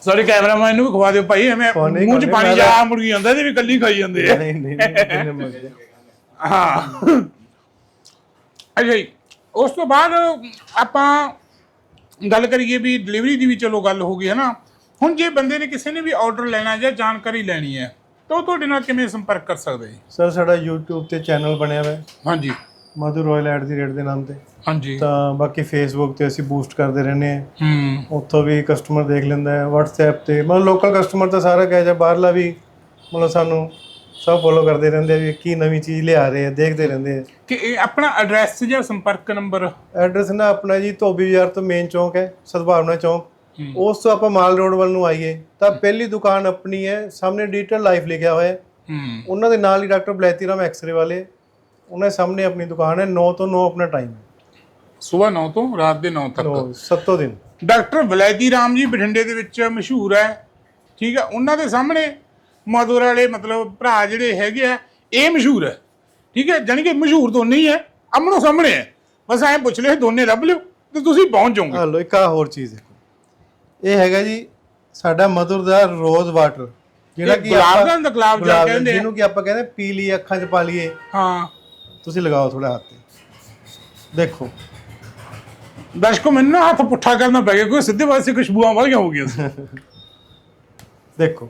ਸਾਰੇ ਕੈਮਰਾਮੈਨ ਨੂੰ ਵੀ ਖਵਾ ਦਿਓ ਭਾਈ ਐਵੇਂ ਮੂੰਹ 'ਚ ਪਾਣੀ ਜਾ ਮੁਰਗੀ ਜਾਂਦਾ ਇਹਦੇ ਵੀ ਕੱਲੀ ਖਾਈ ਜਾਂਦੇ ਆ। ਨਹੀਂ ਨਹੀਂ। ਹਾਂ। ਅੱਛਾ ਜੀ ਉਸ ਤੋਂ ਬਾਅਦ ਆਪਾਂ ਗੱਲ ਕਰੀਏ ਵੀ ਡਿਲੀਵਰੀ ਦੀ ਵੀ ਚਲੋ ਗੱਲ ਹੋ ਗਈ ਹੈ ਨਾ ਹੁਣ ਜੇ ਬੰਦੇ ਨੇ ਕਿਸੇ ਨੇ ਵੀ ਆਰਡਰ ਲੈਣਾ ਜਾਂ ਜਾਣਕਾਰੀ ਲੈਣੀ ਹੈ ਤਾਂ ਉਹ ਤੁਹਾਡੇ ਨਾਲ ਕਿਵੇਂ ਸੰਪਰਕ ਕਰ ਸਕਦੇ? ਜੀ ਸਰ ਸਾਡਾ YouTube ਤੇ ਚੈਨਲ ਬਣਿਆ ਹੋਇਆ ਹੈ। ਹਾਂਜੀ। Madhu royal at the rate ਦੇ ਨਾਮ ਤੇ। ਹਾਂਜੀ। ਤਾਂ ਬਾਕੀ ਫੇਸਬੁੱਕ ਤੇ ਅਸੀਂ ਬੂਸਟ ਕਰਦੇ ਰਹਿੰਦੇ ਹਾਂ। ਹੂੰ। ਉੱਥੋਂ ਵੀ ਕਸਟਮਰ ਦੇਖ ਲੈਂਦਾ ਹੈ WhatsApp ਤੇ ਮਤਲਬ ਲੋਕਲ ਕਸਟਮਰ ਤਾਂ ਸਾਰਾ ਕਹਿ ਜਾ ਬਾਹਰਲਾ ਵੀ ਮਤਲਬ ਸਾਨੂੰ ਸਭ ਫੋਲੋ ਕਰਦੇ ਰਹਿੰਦੇ ਆ ਵੀ ਕੀ ਨਵੀਂ ਚੀਜ਼ ਲਿਆ ਰਹੇ ਆ ਦੇਖਦੇ ਰਹਿੰਦੇ ਆ। ਕਿ ਇਹ ਆਪਣਾ ਐਡਰੈਸ ਜਾਂ ਸੰਪਰਕ ਨੰਬਰ ਐਡਰੈਸ ਨਾ ਆਪਣਾ ਜੀ ਧੋਬੀ ਬਾਜ਼ਾਰ ਤੋਂ ਮੇਨ ਚੌਂਕ ਹੈ ਸਦਭਾਵਨਾ ਚੌਂਕ। ਉਸ ਤੋਂ ਆਪਾਂ ਮਾਲ ਰੋਡ ਵੱਲ ਨੂੰ ਆਈਏ ਤਾਂ ਪਹਿਲੀ ਦੁਕਾਨ ਆਪਣੀ ਹੈ ਸਾਹਮਣੇ ਡਿਜੀਟਲ ਲਾਈਫ ਲਿਖਿਆ ਹੋਇਆ ਹੈ। ਹੂੰ। ਉਹਨਾਂ ਦੇ ਨਾਲ ਹੀ ਡਾਕਟਰ ਬਲੈਤੀ ਰਾਮ ਐਕਸਰੇ ਵਾਲੇ। ਉਹਨਾਂ ਦੇ ਸਾਹਮਣੇ ਆਪਣੀ ਦੁਕਾਨ ਹੈ 9 ਤੋਂ 9 ਆਪਣਾ ਟਾਈਮ ਹੈ। ਸਵੇਰ 9 ਤੋਂ ਰਾਤ ਦੇ 9 ਤੱਕ। 9 ਸੱਤੋਂ ਦਿਨ। ਡਾਕਟਰ ਵਲੈਤੀ ਰਾਮ ਜੀ ਬਠਿੰਡੇ ਦੇ ਵਿੱਚ ਮਸ਼ਹੂਰ ਹੈ। ਠੀਕ ਹੈ ਉਹਨਾਂ ਦੇ ਸਾਹਮਣੇ ਮਧੁਰ ਵਾਲੇ ਮਤਲਬ ਭਰਾ ਜਿਹੜੇ ਹੈਗੇ ਆ ਇਹ ਮਸ਼ਹੂਰ ਹੈ। ਠੀਕ ਹੈ ਜਾਣੀ ਕਿ ਮਸ਼ਹੂਰ ਦੋਨੇ ਹੀ ਹੈ ਅਮਨੋ ਸਾਹਮਣੇ ਹੈ। ਬਸ ਐਂ ਪੁੱਛ ਲਿਓ ਦੌਨੇ ਲੱਭ ਲਿਓ ਤੇ ਤੁਸੀਂ ਪਹੁੰਚ ਜਾਓਗੇ। ਆ ਲੋ ਇੱਕ ਆ ਹੋਰ ਚੀਜ਼ ਦੇਖੋ। ਇਹ ਹੈਗਾ ਜੀ ਸਾਡਾ ਮਧੁਰ ਦਾ ਰੋਜ਼ ਵਾਟਰ ਜਿਹੜਾ ਕਿ ਗੁਲਾਬ ਦਾ ਗੁਲਾਬ ਕਹਿੰਦੇ। ਜਿਹਨੂੰ ਕਿ ਆਪਾਂ ਕਹਿੰਦੇ ਪੀ ਲਈ ਅੱਖਾਂ 'ਚ ਪਾ ਲਈਏ। ਹਾਂ। ਤੁਸੀਂ ਲਗਾਓ ਥੋੜਾ ਹੱਥ ਤੇ। ਦੇਖੋ। ਦਰਸ਼ਕੋ ਮੈਨੂੰ ਨਾ ਹੱਥ ਪੁੱਠਾ ਕਰਨਾ ਪੈ ਗਿਆ ਕੋਈ ਸਿੱਧੇ ਪਾਸੇ ਖੁਸ਼ਬੂਆਂ ਵਾਲੀਆਂ ਹੋ ਗਈਆਂ ਸੀ। ਦੇਖੋ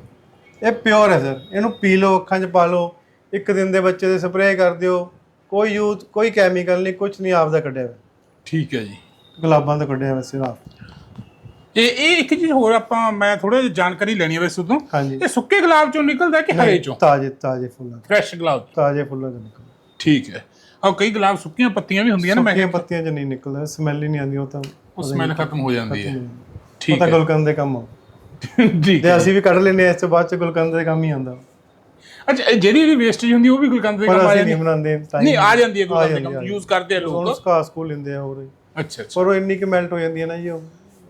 ਇਹ ਪਿਓਰ ਹੈ ਸਰ ਇਹਨੂੰ ਪੀ ਲਓ ਅੱਖਾਂ 'ਚ ਪਾ ਲਓ। ਇੱਕ ਦਿਨ ਦੇ ਬੱਚੇ ਦੇ ਸਪਰੇਅ ਕਰ ਦਿਓ। ਕੋਈ ਯੂਜ਼ ਕੋਈ ਕੈਮੀਕਲ ਨਹੀਂ ਕੁਝ ਨਹੀਂ ਆਪਦਾ ਕੱਢਿਆ ਹੋਇਆ। ਠੀਕ ਹੈ ਜੀ। ਗੁਲਾਬਾਂ ਦਾ ਕੱਢਿਆ ਹੋਇਆ ਸਿਰਫ ਇਹ ਇਹ ਇੱਕ ਚੀਜ਼ ਹੋਰ ਆਪਾਂ ਮੈਂ ਥੋੜਾ ਜਿਹਾ ਜਾਣਕਾਰੀ ਲੈਣੀ ਹੈ ਵੈਸੇ ਹਾਂਜੀ। ਇਹ ਸੁੱਕੇ ਗੁਲਾਬ ਚੋਂ ਨਿਕਲਦਾ ਕਿ ਹਰੇ ਚੋਂ? ਤਾਜ਼ੇ ਤਾਜ਼ੇ ਫੁੱਲਾਂ ਤੋਂ- ਫਰੈਸ਼ ਗੁਲਾਬ ਤਾਜ਼ੇ ਫੁੱਲਾਂ ਤੋਂ ਨਿਕਲਦਾ। ਠੀਕ ਹੈ। ਔਰ ਕਈ ਗੁਲਾਬ ਸੁੱਕੀਆਂ ਪੱਤੀਆਂ ਵੀ ਹੁੰਦੀਆਂ ਨੇ ਮੈਂ ਸੁੱਕੀਆਂ ਪੱਤੀਆਂ 'ਚ ਨਹੀਂ ਨਿਕਲਦਾ ਸਮੈਲ ਹੀ ਨਹੀਂ ਆਉਂਦੀ ਉਹ ਤਾਂ ਉਹ ਸਮੈਲ ਖਤਮ ਹੋ ਜਾਂਦੀ ਹੈ। ਉਹ ਠੀਕ ਤਾਂ ਹੈ। ਗੁਲਕੰਦ ਦੇ ਕੰਮ ਆ। ਠੀਕ ਤੇ ਹੈ। ਅਸੀਂ ਵੀ ਕੱਢ ਆ ਇਸ ਤੋਂ ਬਾਅਦ ਚ ਗੁਲਕੰਦ ਦੇ ਕੰਮ ਹੀ ਆਉਂਦਾ। ਅੱਛਾ ਜਿਹੜੀ ਵੀ ਵੇਸਟੇਜ ਹੁੰਦੀ ਉਹ ਵੀ ਗੁਲਕੰਦ ਦੇ ਕੰਮ ਆ ਜਾਂਦੀ? ਨਹੀਂ? ਬਣਾਉਂਦੇ ਨਹੀਂ ਆ ਜਾਂਦੀ ਹੈ ਆ ਗੁਲਕੰਦ ਦੇ ਕੰਮ ਆ ਯੂਜ਼ ਕਰਦੇ ਆ ਲੋਕ। ਸਕਾ ਸਕੂਲ ਲੈਂਦੇ ਆ ਹੋਰ ਅੱਛਾ ਅੱਛਾ। ਪਰ ਉਹ ਇੰਨੀ ਕਿ ਮੈਲਟ ਹੋ ਜਾਂਦੀ ਹੈ ਨਾ ਜੀ ਉਹ।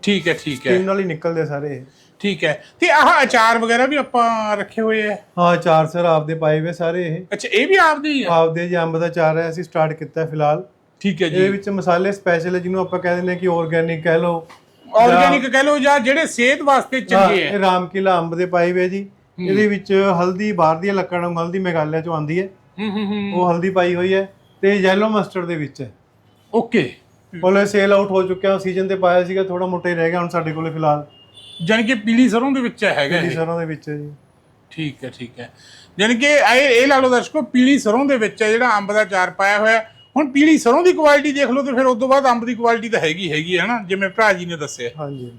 ਠੀਕ ਹੈ ਠੀਕ ਹੈ। ਟੀਮ ਨਾਲ ਹੀ ਨਿਕਲਦੇ ਆ ਸਾਰੇ। ਠੀਕ ਹੈ। ਤੇ ਆਹ ਅਚਾਰ ਵਗੈਰਾ ਵੀ ਆਪਾਂ ਰੱਖੇ ਹੋਏ ਆ। ਹਾਂ ਚਾਰ ਸਰ ਆਪਦੇ ਪਾਏ ਵੇ ਸਾਰੇ ਇਹ। ਅੱਛਾ ਇਹ ਵੀ ਆਪਦੇ ਹੀ ਆ? ਆਪਦੇ ਜੀ ਅੰਬ ਦਾ ਚਾਰ ਹੈ ਅਸੀਂ ਸਟਾਰਟ ਕੀਤਾ ਫਿਲਹਾਲ। ਠੀਕ ਹੈ ਇਹਦੇ ਜੀ ਵਿੱਚ ਮਸਾਲੇ ਸਪੈਸ਼ਲ ਹੈ ਜਿਹਨੂੰ ਆਪਾਂ ਕਹਿ ਦਿੰਦੇ ਹਾਂ ਕਿ ਆਰਗੈਨਿਕ ਕਹਿ ਲਓ। ਆਰਗੇਨਿਕ ਕਹਿ ਲਓ ਜਾਂ ਜਿਹੜੇ ਸਿਹਤ ਵਾਸਤੇ ਹਾਂ, ਚੰਗੇ ਇਹ ਆ। ਰਾਮ ਕਿਲਾ ਅੰਬ ਦੇ ਪਾਏ ਵੇ ਜੀ। ਇਹਦੇ ਵਿੱਚ ਹਲਦੀ ਬਾਹਰ ਦੀਆਂ ਲੱਕੜਾਂ ਨੂੰ ਹਲਦੀ ਮੇਘਾਲਿਆ ਚੋਂ ਆਉਂਦੀ ਹੈ। ਹੂੰ ਹੂੰ ਹੂੰ। ਉਹ ਹਲਦੀ ਪਾਈ ਹੋਈ ਹੈ ਤੇ ਯੈਲੋ ਮਸਟਰਡ ਦੇ ਵਿੱਚ ਹੈ। ਓਕੇ ਬੋਲੇ ਸੇਲ ਆਊਟ ਹੋ ਚੁੱਕਿਆ ਸੀਜ਼ਨ ਤੇ ਪਾਇਆ ਸੀਗਾ ਥੋੜਾ ਮੋਟਾ ਹੀ ਰਹਿ ਗਿਆ ਹੁਣ ਸਾਡੇ ਕੋਲੇ ਫਿਲਹਾਲ। ਜਾਣੀ ਕਿ ਪੀਲੀ ਸਰੋਂ ਦੇ ਵਿੱਚ ਹੈਗਾ ਪੀਲੀ ਇਹ। ਸਰੋਂ ਦੇ ਵਿੱਚ ਹੈ ਜੀ। ਠੀਕ ਹੈ ਠੀਕ ਹੈ। ਜਾਣੀ ਕਿ ਇਹ ਇਹ ਲਾ ਲਓ ਦਰਸ਼ਕੋ ਪੀਲੀ ਸਰੋਂ ਦੇ ਵਿੱਚ ਹੈ ਜਿਹੜਾ ਅੰਬ ਦਾ ਚਾਰ ਪਾਇਆ ਹੋਇਆ। ਹੈ। ਹੁਣ ਪੀਲੀ ਸਰੋਂ ਦੀ ਕੁਆਲਿਟੀ ਦੇਖ ਲਓ ਤੇ ਫਿਰ ਉਸ ਤੋਂ ਬਾਅਦ ਅੰਬ ਦੀ ਕੁਆਲਿਟੀ ਤਾਂ ਹੈਗੀ ਹੈਗੀ ਹੈ ਨਾ ਜਿਵੇਂ ਭਰਾ ਜੀ ਨੇ ਦੱਸਿਆ। ਹਾਂਜੀ।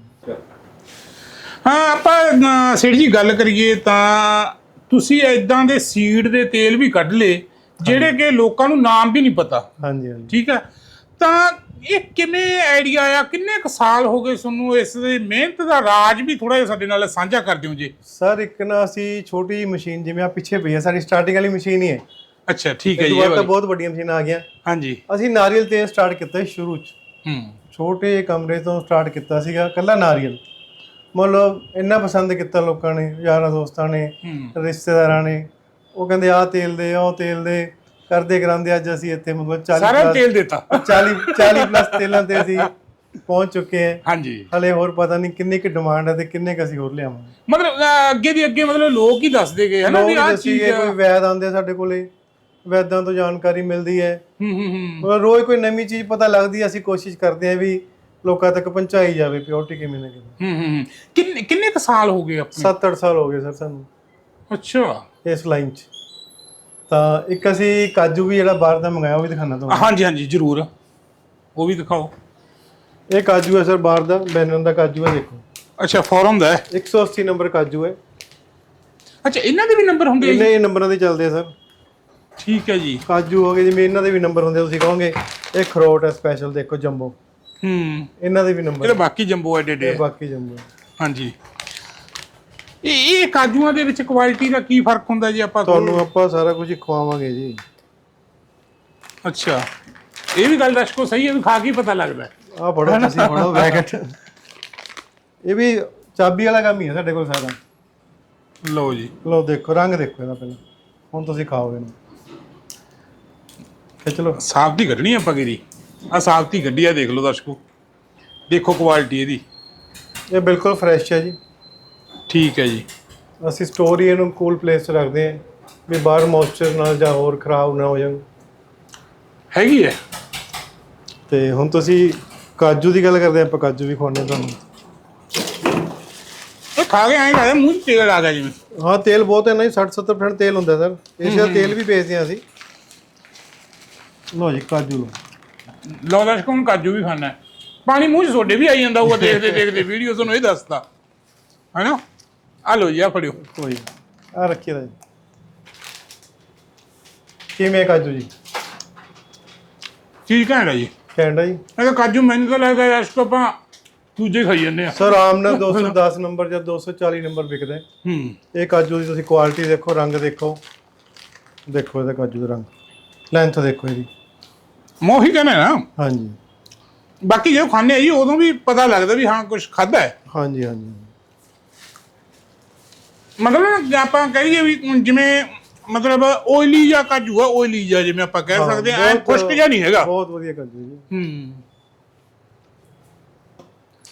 ਹਾਂ ਆਪਾਂ ਸੇਠ ਜੀ ਗੱਲ ਕਰੀਏ ਤਾਂ ਤੁਸੀਂ ਇਦਾਂ ਦੇ ਸੀਡ ਦੇ ਤੇਲ ਵੀ ਕੱਢ ਲਏ ਜਿਹੜੇ ਕਿ ਲੋਕਾਂ ਨੂੰ ਨਾਮ ਵੀ ਨਹੀਂ ਪਤਾ। ਹਾਂਜੀ ਹਾਂਜੀ। ਠੀਕ ਹੈ। ਤਾਂ ਇਹ ਕਿਵੇਂ ਆਈਡੀਆ ਆ ਕਿੰਨੇ ਕੁ ਸਾਲ ਹੋ ਗਏ ਤੁਹਾਨੂੰ ਇਸ ਦੀ ਮਿਹਨਤ ਦਾ ਰਾਜ ਵੀ ਥੋੜਾ ਜਿਹਾ ਸਾਡੇ ਨਾਲ ਸਾਂਝਾ ਕਰ ਦਿਓ ਜੀ। ਸਰ ਇੱਕ ਨਾ ਅਸੀਂ ਛੋਟੀ ਮਸ਼ੀਨ ਜਿਵੇਂ ਆ ਪਿੱਛੇ ਪਈ ਹੈ ਸਾਡੀ ਸਟਾਰਟਿੰਗ ਵਾਲੀ ਮਸ਼ੀਨ ਹੀ ਹੈ। ਅੱਛਾ ਠੀਕ ਹੈ ਜੀ ਇਹ ਤਾਂ। ਬਹੁਤ ਵੱਡੀਆਂ ਮਸ਼ੀਨਾਂ ਆ ਗਈਆਂ। ਹਾਂਜੀ। ਅਸੀਂ ਨਾਰੀਅਲ ਤੇਲ ਸਟਾਰਟ ਕੀਤਾ ਸ਼ੁਰੂ ਚ। ਹੂੰ। ਛੋਟੇ ਕਮਰੇ ਤੋਂ ਸਟਾਰਟ ਕੀਤਾ ਸੀਗਾ ਕੱਲਾ ਨਾਰੀਅਲ। ਮਤਲਬ ਇੰਨਾ ਪਸੰਦ ਕੀਤਾ ਲੋਕਾਂ ਨੇ ਯਾਰਾਂ ਦੋਸਤਾਂ ਨੇ ਰਿਸ਼ਤੇਦਾਰਾਂ ਨੇ। ਉਹ ਕਹਿੰਦੇ ਆਹ ਤੇਲ ਦੇ ਉਹ ਤੇਲ ਦੇ। ਕਰਦੇ ਕਰਾਂਦੇ ਅੱਜ ਅਸੀਂ ਇੱਥੇ ਮਤਲਬ 40 ਸਾਰਾ ਤੇਲ ਦਿੱਤਾ। 40 40 ਪਲੱਸ ਤੇਲਾਂ ਤੇ ਅਸੀਂ ਪਹੁੰਚ ਚੁੱਕੇ ਹਾਂ। ਹਾਂਜੀ। ਹਲੇ ਹੋਰ ਪਤਾ ਨਹੀਂ ਕਿੰਨੀ ਕਿ ਡਿਮਾਂਡ ਹੈ ਤੇ ਕਿੰਨੇ ਕ ਅਸੀਂ ਹੋਰ ਲਿਆਵਾਂਗੇ। ਮਤਲਬ ਅਹ, ਅੱਗੇ ਦੀ ਅੱਗੇ ਮਤਲਬ ਲੋਕ ਹੀ ਦੱਸਦੇ ਗਏ ਹਨਾ ਵੀ ਲੋਕ ਆਹ ਦੱਸੀ ਚੀਜ਼ ਗਏ ਕੋਈ ਵੈਦ ਆਉਂਦੇ ਆ ਸਾਡੇ ਕੋਲੇ ਵੈਦਾਂ ਤੋਂ ਜਾਣਕਾਰੀ ਮਿਲਦੀ ਹੈ। ਹੂੰ ਹੂੰ ਹੂੰ। ਮਤਲਬ ਰੋਜ਼ ਕੋਈ ਨਵੀਂ ਚੀਜ਼ ਪਤਾ ਲੱਗਦੀ ਹੈ ਅਸੀਂ ਕੋਸ਼ਿਸ਼ ਕਰਦੇ ਹਾਂ ਵੀ ਲੋਕਾਂ ਤੱਕ ਪਹੁੰਚਾਈ ਜਾਵੇ ਪਿਓਰਟੀ ਕਿਵੇਂ ਨਾ ਕਿਵੇਂ। ਹੂੰ ਹੂੰ ਹੂੰ। ਕਿੰਨੇ ਕਿੰਨੇ ਕੁ ਸਾਲ ਹੋ ਗਏ ਆਪਣੇ? 7-8 ਸਾਲ ਹੋ ਗਏ ਸਰ ਸਾਨੂੰ ਅੱਛਾ। ਇਸ ਲਾਈਨ 'ਚ। ਤਾਂ ਇੱਕ ਅਸੀਂ ਕਾਜੂ ਵੀ ਜਿਹੜਾ ਬਾਹਰ ਦਾ ਮੰਗਾਇਆ ਉਹ ਵੀ ਦਿਖਾਣਾ ਤੁਹਾਨੂੰ। ਹਾਂਜੀ ਹਾਂਜੀ ਜ਼ਰੂਰ। ਉਹ ਵੀ ਦਿਖਾਓ। ਇਹ ਕਾਜੂ ਹੈ ਸਰ ਬਾਹਰ ਦਾ ਬੈਨਨ ਦਾ ਕਾਜੂ ਹੈ ਦੇਖੋ। ਅੱਛਾ ਫੋਰਮ ਦਾ ਹੈ? 180 ਨੰਬਰ ਕਾਜੂ ਹੈ। ਅੱਛਾ ਇਹਨਾਂ ਦੇ ਵੀ ਨੰਬਰ ਹੁੰਦੇ ਆ ਜੀ? ਇਹ ਨੰਬਰਾਂ ਦੇ ਚੱਲਦੇ ਆ ਸਰ। ਠੀਕ ਹੈ ਜੀ। ਕਾਜੂ ਹੋ ਗਏ ਜਿਵੇਂ ਇਹਨਾਂ ਦੇ ਵੀ ਨੰਬਰ ਹੁੰਦੇ ਆ, ਤੁਸੀਂ ਕਹੋਗੇ ਇਹ ਖਰੋਟ ਹੈ ਸਪੈਸ਼ਲ ਦੇਖੋ ਜੰਬੋ। ਹੂੰ। ਇਹਨਾਂ ਦੇ ਵੀ ਨੰਬਰ ਇਹਦੇ ਬਾਕੀ ਜੰਬੋ ਐਡੇ ਡੇ ਬਾਕੀ ਜੰਬੋ। ਹਾਂਜੀ। ਇਹ ਇਹ ਕਾਜੂਆਂ ਦੇ ਵਿੱਚ ਕੁਆਲਿਟੀ ਦਾ ਕੀ ਫ਼ਰਕ ਹੁੰਦਾ ਜੀ ਆਪਾਂ ਤੁਹਾਨੂੰ ਆਪਾਂ ਸਾਰਾ ਕੁਝ ਖਵਾਵਾਂਗੇ ਜੀ। ਅੱਛਾ। ਇਹ ਵੀ ਗੱਲ ਦਰਸ਼ਕੋ ਸਹੀ ਹੈ ਵੀ ਖਾ ਕੇ ਹੀ ਪਤਾ ਲੱਗਦਾ ਹੈ। ਆਹ ਫੜੋ ਤੁਸੀਂ ਫੜੋ ਪੈਕਟ ਇਹ ਵੀ ਚਾਬੀ ਵਾਲਾ ਕੰਮ ਹੀ ਹੈ ਸਾਡੇ ਕੋਲ ਸਾਰਾ। ਲਓ ਜੀ। ਲਓ ਦੇਖੋ ਰੰਗ ਦੇਖੋ ਇਹਦਾ ਪਹਿਲਾਂ। ਹੁਣ ਤੁਸੀਂ ਖਾਓਗੇ ਇਹਨੂੰ। ਖਿੱਚ ਲਓ। ਸਾਫ਼ ਦੀ ਕੱਢਣੀ ਆਪਾਂ ਕਿਹਦੀ? ਆ ਸਾਫ਼ ਦੀ ਗੱਡੀ ਆ ਦੇਖ ਲਓ ਦਰਸ਼ਕੋ। ਦੇਖੋ ਕੁਆਲਿਟੀ ਇਹਦੀ। ਇਹ ਬਿਲਕੁਲ ਫਰੈਸ਼ ਹੈ ਜੀ। ਠੀਕ ਹੈ ਜੀ। ਅਸੀਂ ਸਟੋਰ ਹੀ ਇਹਨੂੰ ਕੂਲ ਪਲੇਸ 'ਚ ਰੱਖਦੇ ਹਾਂ ਵੀ ਬਾਹਰ ਮੋਇਸਚਰ ਨਾਲ ਜਾਂ ਹੋਰ ਖਰਾਬ ਨਾ ਹੋ ਜਾਣ। ਹੈਗੀ ਹੈ। ਤੇ ਹੁਣ ਤੁਸੀਂ ਕਾਜੂ ਦੀ ਗੱਲ ਕਰਦੇ ਆਪਾਂ ਕਾਜੂ ਵੀ ਖਵਾਉਂਦੇ ਹਾਂ ਤੁਹਾਨੂੰ। ਇਹ ਖਾ ਕੇ ਐਂ ਲੱਗਦਾ ਮੂੰਹ 'ਚ ਤੇਲ ਆ ਗਿਆ ਜਿਵੇਂ। ਹਾਂ ਤੇਲ ਬਹੁਤ ਹੈ ਨਾ ਜੀ 60-70% ਤੇਲ ਹੁੰਦਾ ਸਰ। ਏਸ਼ੀਆ ਤੇਲ ਵੀ ਵੇਚਦੇ ਹਾਂ ਅਸੀਂ। ਲਓ ਜੀ ਕਾਜੂ ਲਓ। ਲਓ ਦਰਸ਼ਕੋ ਹੁਣ ਕਾਜੂ ਵੀ ਖਾਣਾ ਹੈ ਪਾਣੀ ਮੂੰਹ 'ਚ ਤੁਹਾਡੇ ਵੀ ਆਈ ਜਾਂਦਾ ਹੋਊਗਾ ਦੇਖਦੇ ਦੇਖਦੇ ਵੀਡੀਓ ਤੁਹਾਨੂੰ ਇਹ ਦੱਸਦਾ। ਹੈਨਾ ਆ ਲਓ ਜੀ ਆ ਫੜਿਓ ਕੋਈ ਆ ਰੱਖੀ ਦਾ ਜੀ ਕਿਵੇਂ ਕਾਜੂ ਜੀ ਚੀਜ਼ ਘੈਂਟ ਹੈ ਜੀ ਕੈਂਡਾ ਜੀ ਇਹ ਤਾਂ ਕਾਜੂ ਮੈਨੂੰ ਤਾਂ ਲੱਗਦਾ ਦਰਸ਼ਕੋ ਆਪਾਂ ਦੂਜੇ ਖਾਈ ਜਾਂਦੇ ਆ ਸਰ ਆਮ ਨਾਲ 210 ਨੰਬਰ ਜਾਂ 240 ਨੰਬਰ ਵਿਕਦਾ ਹੈ ਹੂੰ ਇਹ ਕਾਜੂ ਦੀ ਤੁਸੀਂ ਕੁਆਲਿਟੀ ਦੇਖੋ ਰੰਗ ਦੇਖੋ ਦੇਖੋ ਇਹਦਾ ਕਾਜੂ ਦਾ ਰੰਗ ਲੈਂਥ ਦੇਖੋ ਇਹਦੀ ਮੋਹੀ ਕਹਿੰਦਾ ਨਾ ਹਾਂਜੀ ਬਾਕੀ ਜਦੋਂ ਖਾਂਦੇ ਆ ਜੀ ਉਦੋਂ ਵੀ ਪਤਾ ਲੱਗਦਾ ਵੀ ਹਾਂ ਕੁਝ ਖਾਦਾ ਹੈ ਹਾਂਜੀ ਹਾਂਜੀ ਮਤਲਬ ਜੇ ਆਪਾਂ ਕਹੀਏ ਵੀ ਜਿਵੇਂ ਮਤਲਬ ਓਇਲੀ ਜਾਂ ਕਾਜੂ ਆ ਓਇਲੀ ਜਾਂ ਜਿਵੇਂ ਆਪਾਂ ਕਹਿ ਹਾਂ, ਸਕਦੇ ਆ ਬਹੁਤ- ਖੁਸ਼ਕ ਜਿਹਾ ਨਹੀਂ ਹੈਗਾ। ਬਹੁਤ ਵਧੀਆ ਕਾਜੂ ਜੀ। ਹੂੰ।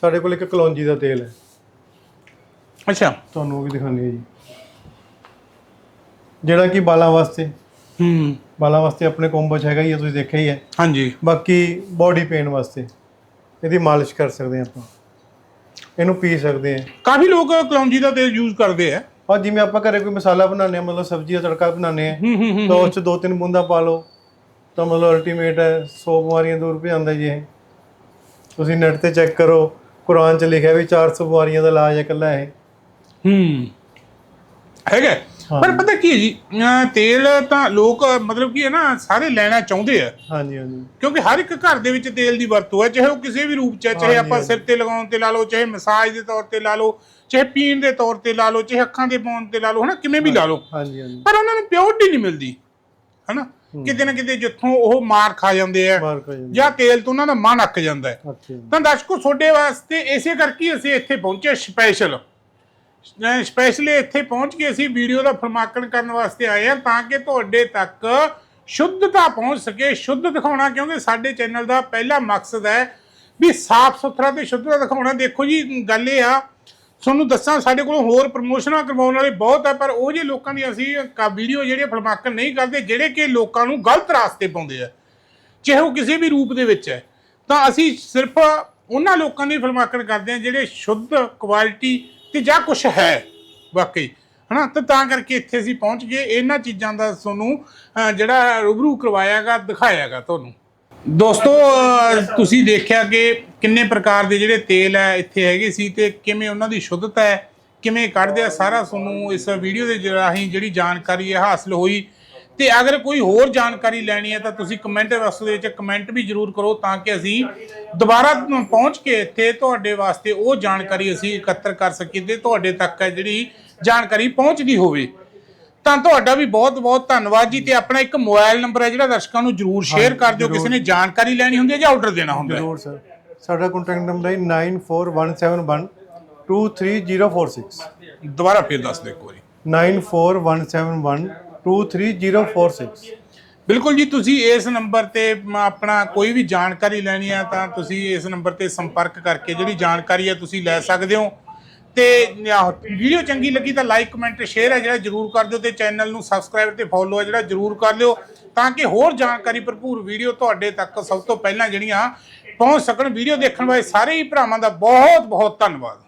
ਸਾਡੇ ਕੋਲ ਇੱਕ ਕਲੌਂਜੀ ਦਾ ਤੇਲ ਹੈ। ਅੱਛਾ। ਤੁਹਾਨੂੰ ਉਹ ਵੀ ਦਿਖਾਉਂਦੇ ਹਾਂ ਜੀ। ਜਿਹੜਾ ਕਿ ਬਾਲਾਂ ਵਾਸਤੇ ਹੂੰ। ਬਾਲਾਂ ਵਾਸਤੇ ਆਪਣੇ ਕੋਂਬੋ 'ਚ ਹੈਗਾ ਹੀ ਹੈ ਤੁਸੀਂ ਦੇਖਿਆ ਹੀ ਹੈ। ਹਾਂਜੀ। ਬਾਕੀ ਬਾਡੀ ਪੇਨ ਵਾਸਤੇ ਇਹਦੀ ਮਾਲਿਸ਼ ਕਰ ਸਕਦੇ ਹਾਂ ਆਪਾਂ। ਇਹਨੂੰ ਪੀ ਸਕਦੇ ਹਾਂ। ਕਾਫੀ ਲੋਕ ਕਲੌਂਜੀ ਦਾ ਤੇਲ ਯੂਜ਼ ਕਰਦੇ ਆ। ਔਰ ਜਿਵੇਂ ਆਪਾਂ ਘਰੇ ਕੋਈ ਮਸਾਲਾ ਬਣਾਉਂਦੇ ਆ ਮਤਲਬ ਸਬਜ਼ੀ ਦਾ ਤੜਕਾ ਬਣਾਉਂਦੇ ਆ ਹੂੰ ਹੂੰ ਹੂੰ ਤਾਂ ਉਸ 'ਚ ਦੋ ਤਿੰਨ ਬੂੰਦਾਂ ਪਾ ਲਓ ਤਾਂ ਮਤਲਬ ਅਲਟੀਮੇਟ ਹੈ 100 ਬਿਮਾਰੀਆਂ ਦੂਰ ਭਜਾਉਂਦਾ ਜੀ ਇਹ। ਤੁਸੀਂ ਨੈਟ ਤੇ ਚੈੱਕ ਕਰੋ ਕੁਰਾਨ 'ਚ ਲਿਖਿਆ ਵੀ 400 ਬਿਮਾਰੀਆਂ ਦਾ ਇਲਾਜ ਹੈ ਇਕੱਲਾ ਇਹ। ਹੂੰ। ਹੈਗਾ? ਹਾਂ। ਪਰ ਪਤਾ ਕੀ ਹੈ ਜੀ ਅਹ ਤੇਲ ਤਾਂ ਲੋਕ ਮਤਲਬ ਕੀ ਹੈ ਨਾ ਸਾਰੇ ਲੈਣਾ ਚਾਹੁੰਦੇ ਆ। ਹਾਂਜੀ ਹਾਂਜੀ। ਕਿਉਂਕਿ ਹਰ ਇੱਕ ਘਰ ਦੇ ਵਿੱਚ ਤੇਲ ਦੀ ਵਰਤੋਂ ਹੈ ਚਾਹੇ ਉਹ ਕਿਸੇ ਵੀ ਰੂਪ ਚ ਹੈ ਚਾਹੇ ਹਾਂਜੀ, ਆਪਾਂ ਸਿਰ ਤੇ ਲਗਾਉਣ ਤੇ ਲਾ ਲਓ ਚਾਹੇ ਮਸਾਜ ਦੇ ਤੌਰ ਤੇ ਲਾ ਲਓ ਚਾਹੇ ਪੀਣ ਦੇ ਤੌਰ ਤੇ ਲਾ ਲਓ ਚਾਹੇ ਅੱਖਾਂ ਦੇ ਪਾਉਣ ਤੇ ਲਾ ਲਓ ਹਨਾ ਕਿਵੇਂ ਵੀ ਲਾ ਲਓ। ਹਾਂਜੀ ਹਾਂਜੀ। ਪਰ ਉਹਨਾਂ ਨੂੰ ਪਿਓਰਟੀ ਨਹੀਂ ਮਿਲਦੀ ਹਨਾ। ਕਿਤੇ ਨਾ ਕਿਤੇ ਜਿੱਥੋਂ ਉਹ ਮਾਰ ਖਾ ਜਾਂਦੇ ਆ ਮਾਰ ਜਾਂ ਤੇਲ ਤੋਂ ਉਹਨਾਂ ਦਾ ਮਨ ਅੱਕ ਜਾਂਦਾ ਹੈ। ਅੱਛਾ ਜੀ। ਤਾਂ ਦਰਸ਼ਕੋ ਤੁਹਾਡੇ ਵਾਸਤੇ ਇਸੇ ਕਰਕੇ ਹੀ ਅਸੀਂ ਇੱਥੇ ਪਹੁੰਚੇ ਸਪੈਸ਼ਲ ਸਪੈਸ਼ਲੀ ਇੱਥੇ ਪਹੁੰਚ ਕੇ ਅਸੀਂ ਵੀਡੀਓ ਦਾ ਫਰਮਾਕਣ ਕਰਨ ਵਾਸਤੇ ਆਏ ਹਾਂ ਤਾਂ ਕਿ ਤੁਹਾਡੇ ਤੱਕ ਸ਼ੁੱਧਤਾ ਪਹੁੰਚ ਸਕੇ, ਸ਼ੁੱਧ ਦਿਖਾਉਣਾ, ਕਿਉਂਕਿ ਸਾਡੇ ਚੈਨਲ ਦਾ ਪਹਿਲਾ ਮਕਸਦ ਹੈ ਵੀ ਸਾਫ਼ ਸੁਥਰਾ ਤੇ ਸ਼ੁੱਧਤਾ ਦਿਖਾਉਣਾ। ਦੇਖੋ ਜੀ, ਗੱਲ ਇਹ ਆ, ਤੁਹਾਨੂੰ ਦੱਸਾਂ, ਸਾਡੇ ਕੋਲ ਹੋਰ ਪ੍ਰਮੋਸ਼ਨਾਂ ਕਰਵਾਉਣ ਵਾਲੇ ਬਹੁਤ ਆ, ਪਰ ਉਹ ਜੇ ਲੋਕਾਂ ਦੀ ਅਸੀਂ ਵੀਡੀਓ ਜਿਹੜੇ ਫਰਮਾਕਣ ਨਹੀਂ ਕਰਦੇ, ਜਿਹੜੇ ਕਿ ਲੋਕਾਂ ਨੂੰ ਗਲਤ ਰਾਸਤੇ ਪਾਉਂਦੇ ਆ, ਚਾਹੇ ਉਹ ਕਿਸੇ ਵੀ ਰੂਪ ਦੇ ਵਿੱਚ ਹੈ। ਤਾਂ ਅਸੀਂ ਸਿਰਫ ਉਹਨਾਂ ਲੋਕਾਂ ਦੀ ਫਰਮਾਕਣ ਕਰਦੇ ਹਾਂ ਜਿਹੜੇ ਸ਼ੁੱਧ ਕੁਆਲਿਟੀ ਤੇ ਜਾਂ ਕੁਝ ਹੈ ਵਾਕਈ ਹਨਾ? ਤਾਂ ਤਾਂ ਕਰਕੇ ਇੱਥੇ ਅਸੀਂ ਪਹੁੰਚ ਗਏ। ਇਹਨਾਂ ਚੀਜ਼ਾਂ ਦਾ ਤੁਹਾਨੂੰ ਅਹ, ਜਿਹੜਾ ਰੂਬਰੂ ਕਰਵਾਇਆਗਾ ਦਿਖਾਇਆਗਾ ਤੁਹਾਨੂੰ। ਦੋਸਤੋ ਅਹ, ਤੁਸੀਂ ਦੇਖਿਆ ਕਿ ਕਿੰਨੇ ਪ੍ਰਕਾਰ ਦੇ ਜਿਹੜੇ ਤੇਲ ਹੈ ਇੱਥੇ ਹੈਗੇ ਸੀ ਤੇ ਕਿਵੇਂ ਉਹਨਾਂ ਦੀ ਸ਼ੁੱਧਤਾ ਹੈ ਕਿਵੇਂ ਕੱਢਦੇ ਆ ਸਾਰਾ ਤੁਹਾਨੂੰ ਇਸ ਵੀਡੀਓ ਦੇ ਰਾਹੀਂ ਜਿਹੜੀ ਜਾਣਕਾਰੀ ਹੈ ਹਾਸਲ ਹੋਈ। ਤੇ ਅਗਰ ਕੋਈ ਹੋਰ ਜਾਣਕਾਰੀ ਲੈਣੀ ਹੈ ਤਾਂ ਤੁਸੀਂ ਕਮੈਂਟ ਬਾਕਸ ਦੇ ਵਿੱਚ ਕਮੈਂਟ ਵੀ ਜ਼ਰੂਰ ਕਰੋ ਤਾਂ ਕਿ ਅਸੀਂ ਦੁਬਾਰਾ ਪਹੁੰਚ ਕੇ ਇੱਥੇ ਤੁਹਾਡੇ ਵਾਸਤੇ ਉਹ ਜਾਣਕਾਰੀ ਅਸੀਂ ਇਕੱਤਰ ਕਰ ਸਕੀਏ ਤੇ ਤੁਹਾਡੇ ਤੱਕ ਹੈ ਜਿਹੜੀ ਜਾਣਕਾਰੀ ਪਹੁੰਚਦੀ ਹੋਵੇ। ਤਾਂ ਤੁਹਾਡਾ ਵੀ ਬਹੁਤ ਬਹੁਤ ਧੰਨਵਾਦ ਜੀ ਤੇ ਆਪਣਾ ਇੱਕ ਮੋਬਾਈਲ ਨੰਬਰ ਹੈ ਜਿਹੜਾ ਦਰਸ਼ਕਾਂ ਨੂੰ ਜ਼ਰੂਰ ਸ਼ੇਅਰ ਕਰ ਦਿਓ। ਕਿਸੇ ਨੇ ਜਾਣਕਾਰੀ ਲੈਣੀ ਹੁੰਦੀ ਹੈ ਜਾਂ ਆਰਡਰ ਦੇਣਾ ਹੁੰਦਾ ਹੈ। ਜ਼ਰੂਰ ਸਰ। ਸਾਡਾ ਕੰਟੈਕਟ ਨੰਬਰ ਹੈ 9417123046 ਦੁਬਾਰਾ ਫਿਰ ਦੱਸ ਦਿਓ ਇੱਕ ਵਾਰੀ। 9417123046 ਬਿਲਕੁਲ ਜੀ, ਤੁਸੀਂ ਇਸ ਨੰਬਰ ਤੇ ਮ- ਆਪਣਾ ਕੋਈ ਵੀ ਜਾਣਕਾਰੀ ਲੈਣੀ ਹੈ ਤਾਂ ਤੁਸੀਂ ਇਸ ਨੰਬਰ ਤੇ ਸੰਪਰਕ ਕਰਕੇ ਜਿਹੜੀ ਜਾਣਕਾਰੀ ਹੈ ਤੁਸੀਂ ਲੈ ਸਕਦੇ ਹੋ। ਤੇ ਵੀਡੀਓ ਚੰਗੀ ਲੱਗੀ ਤਾਂ ਲਾਈਕ ਕਮੈਂਟ ਸ਼ੇਅਰ ਹੈ ਜਿਹੜਾ ਜਰੂਰ ਕਰ ਦਿਓ ਤੇ ਚੈਨਲ ਨੂੰ ਸਬਸਕ੍ਰਾਈਬ ਤੇ ਫੋਲੋ ਹੈ ਜਿਹੜਾ ਜਰੂਰ ਕਰ ਲਿਓ ਤਾਂ ਕਿ ਹੋਰ ਜਾਣਕਾਰੀ ਭਰਪੂਰ ਵੀਡੀਓ ਤੁਹਾਡੇ ਤੱਕ ਸਭ ਤੋਂ ਪਹਿਲਾਂ ਜਿਹੜੀਆਂ ਪਹੁੰਚ ਸਕਣ। ਵੀਡੀਓ ਦੇਖਣ ਵਾਲੇ ਸਾਰੇ ਹੀ ਭਰਾਵਾਂ ਦਾ ਬਹੁਤ ਬਹੁਤ ਧੰਨਵਾਦ।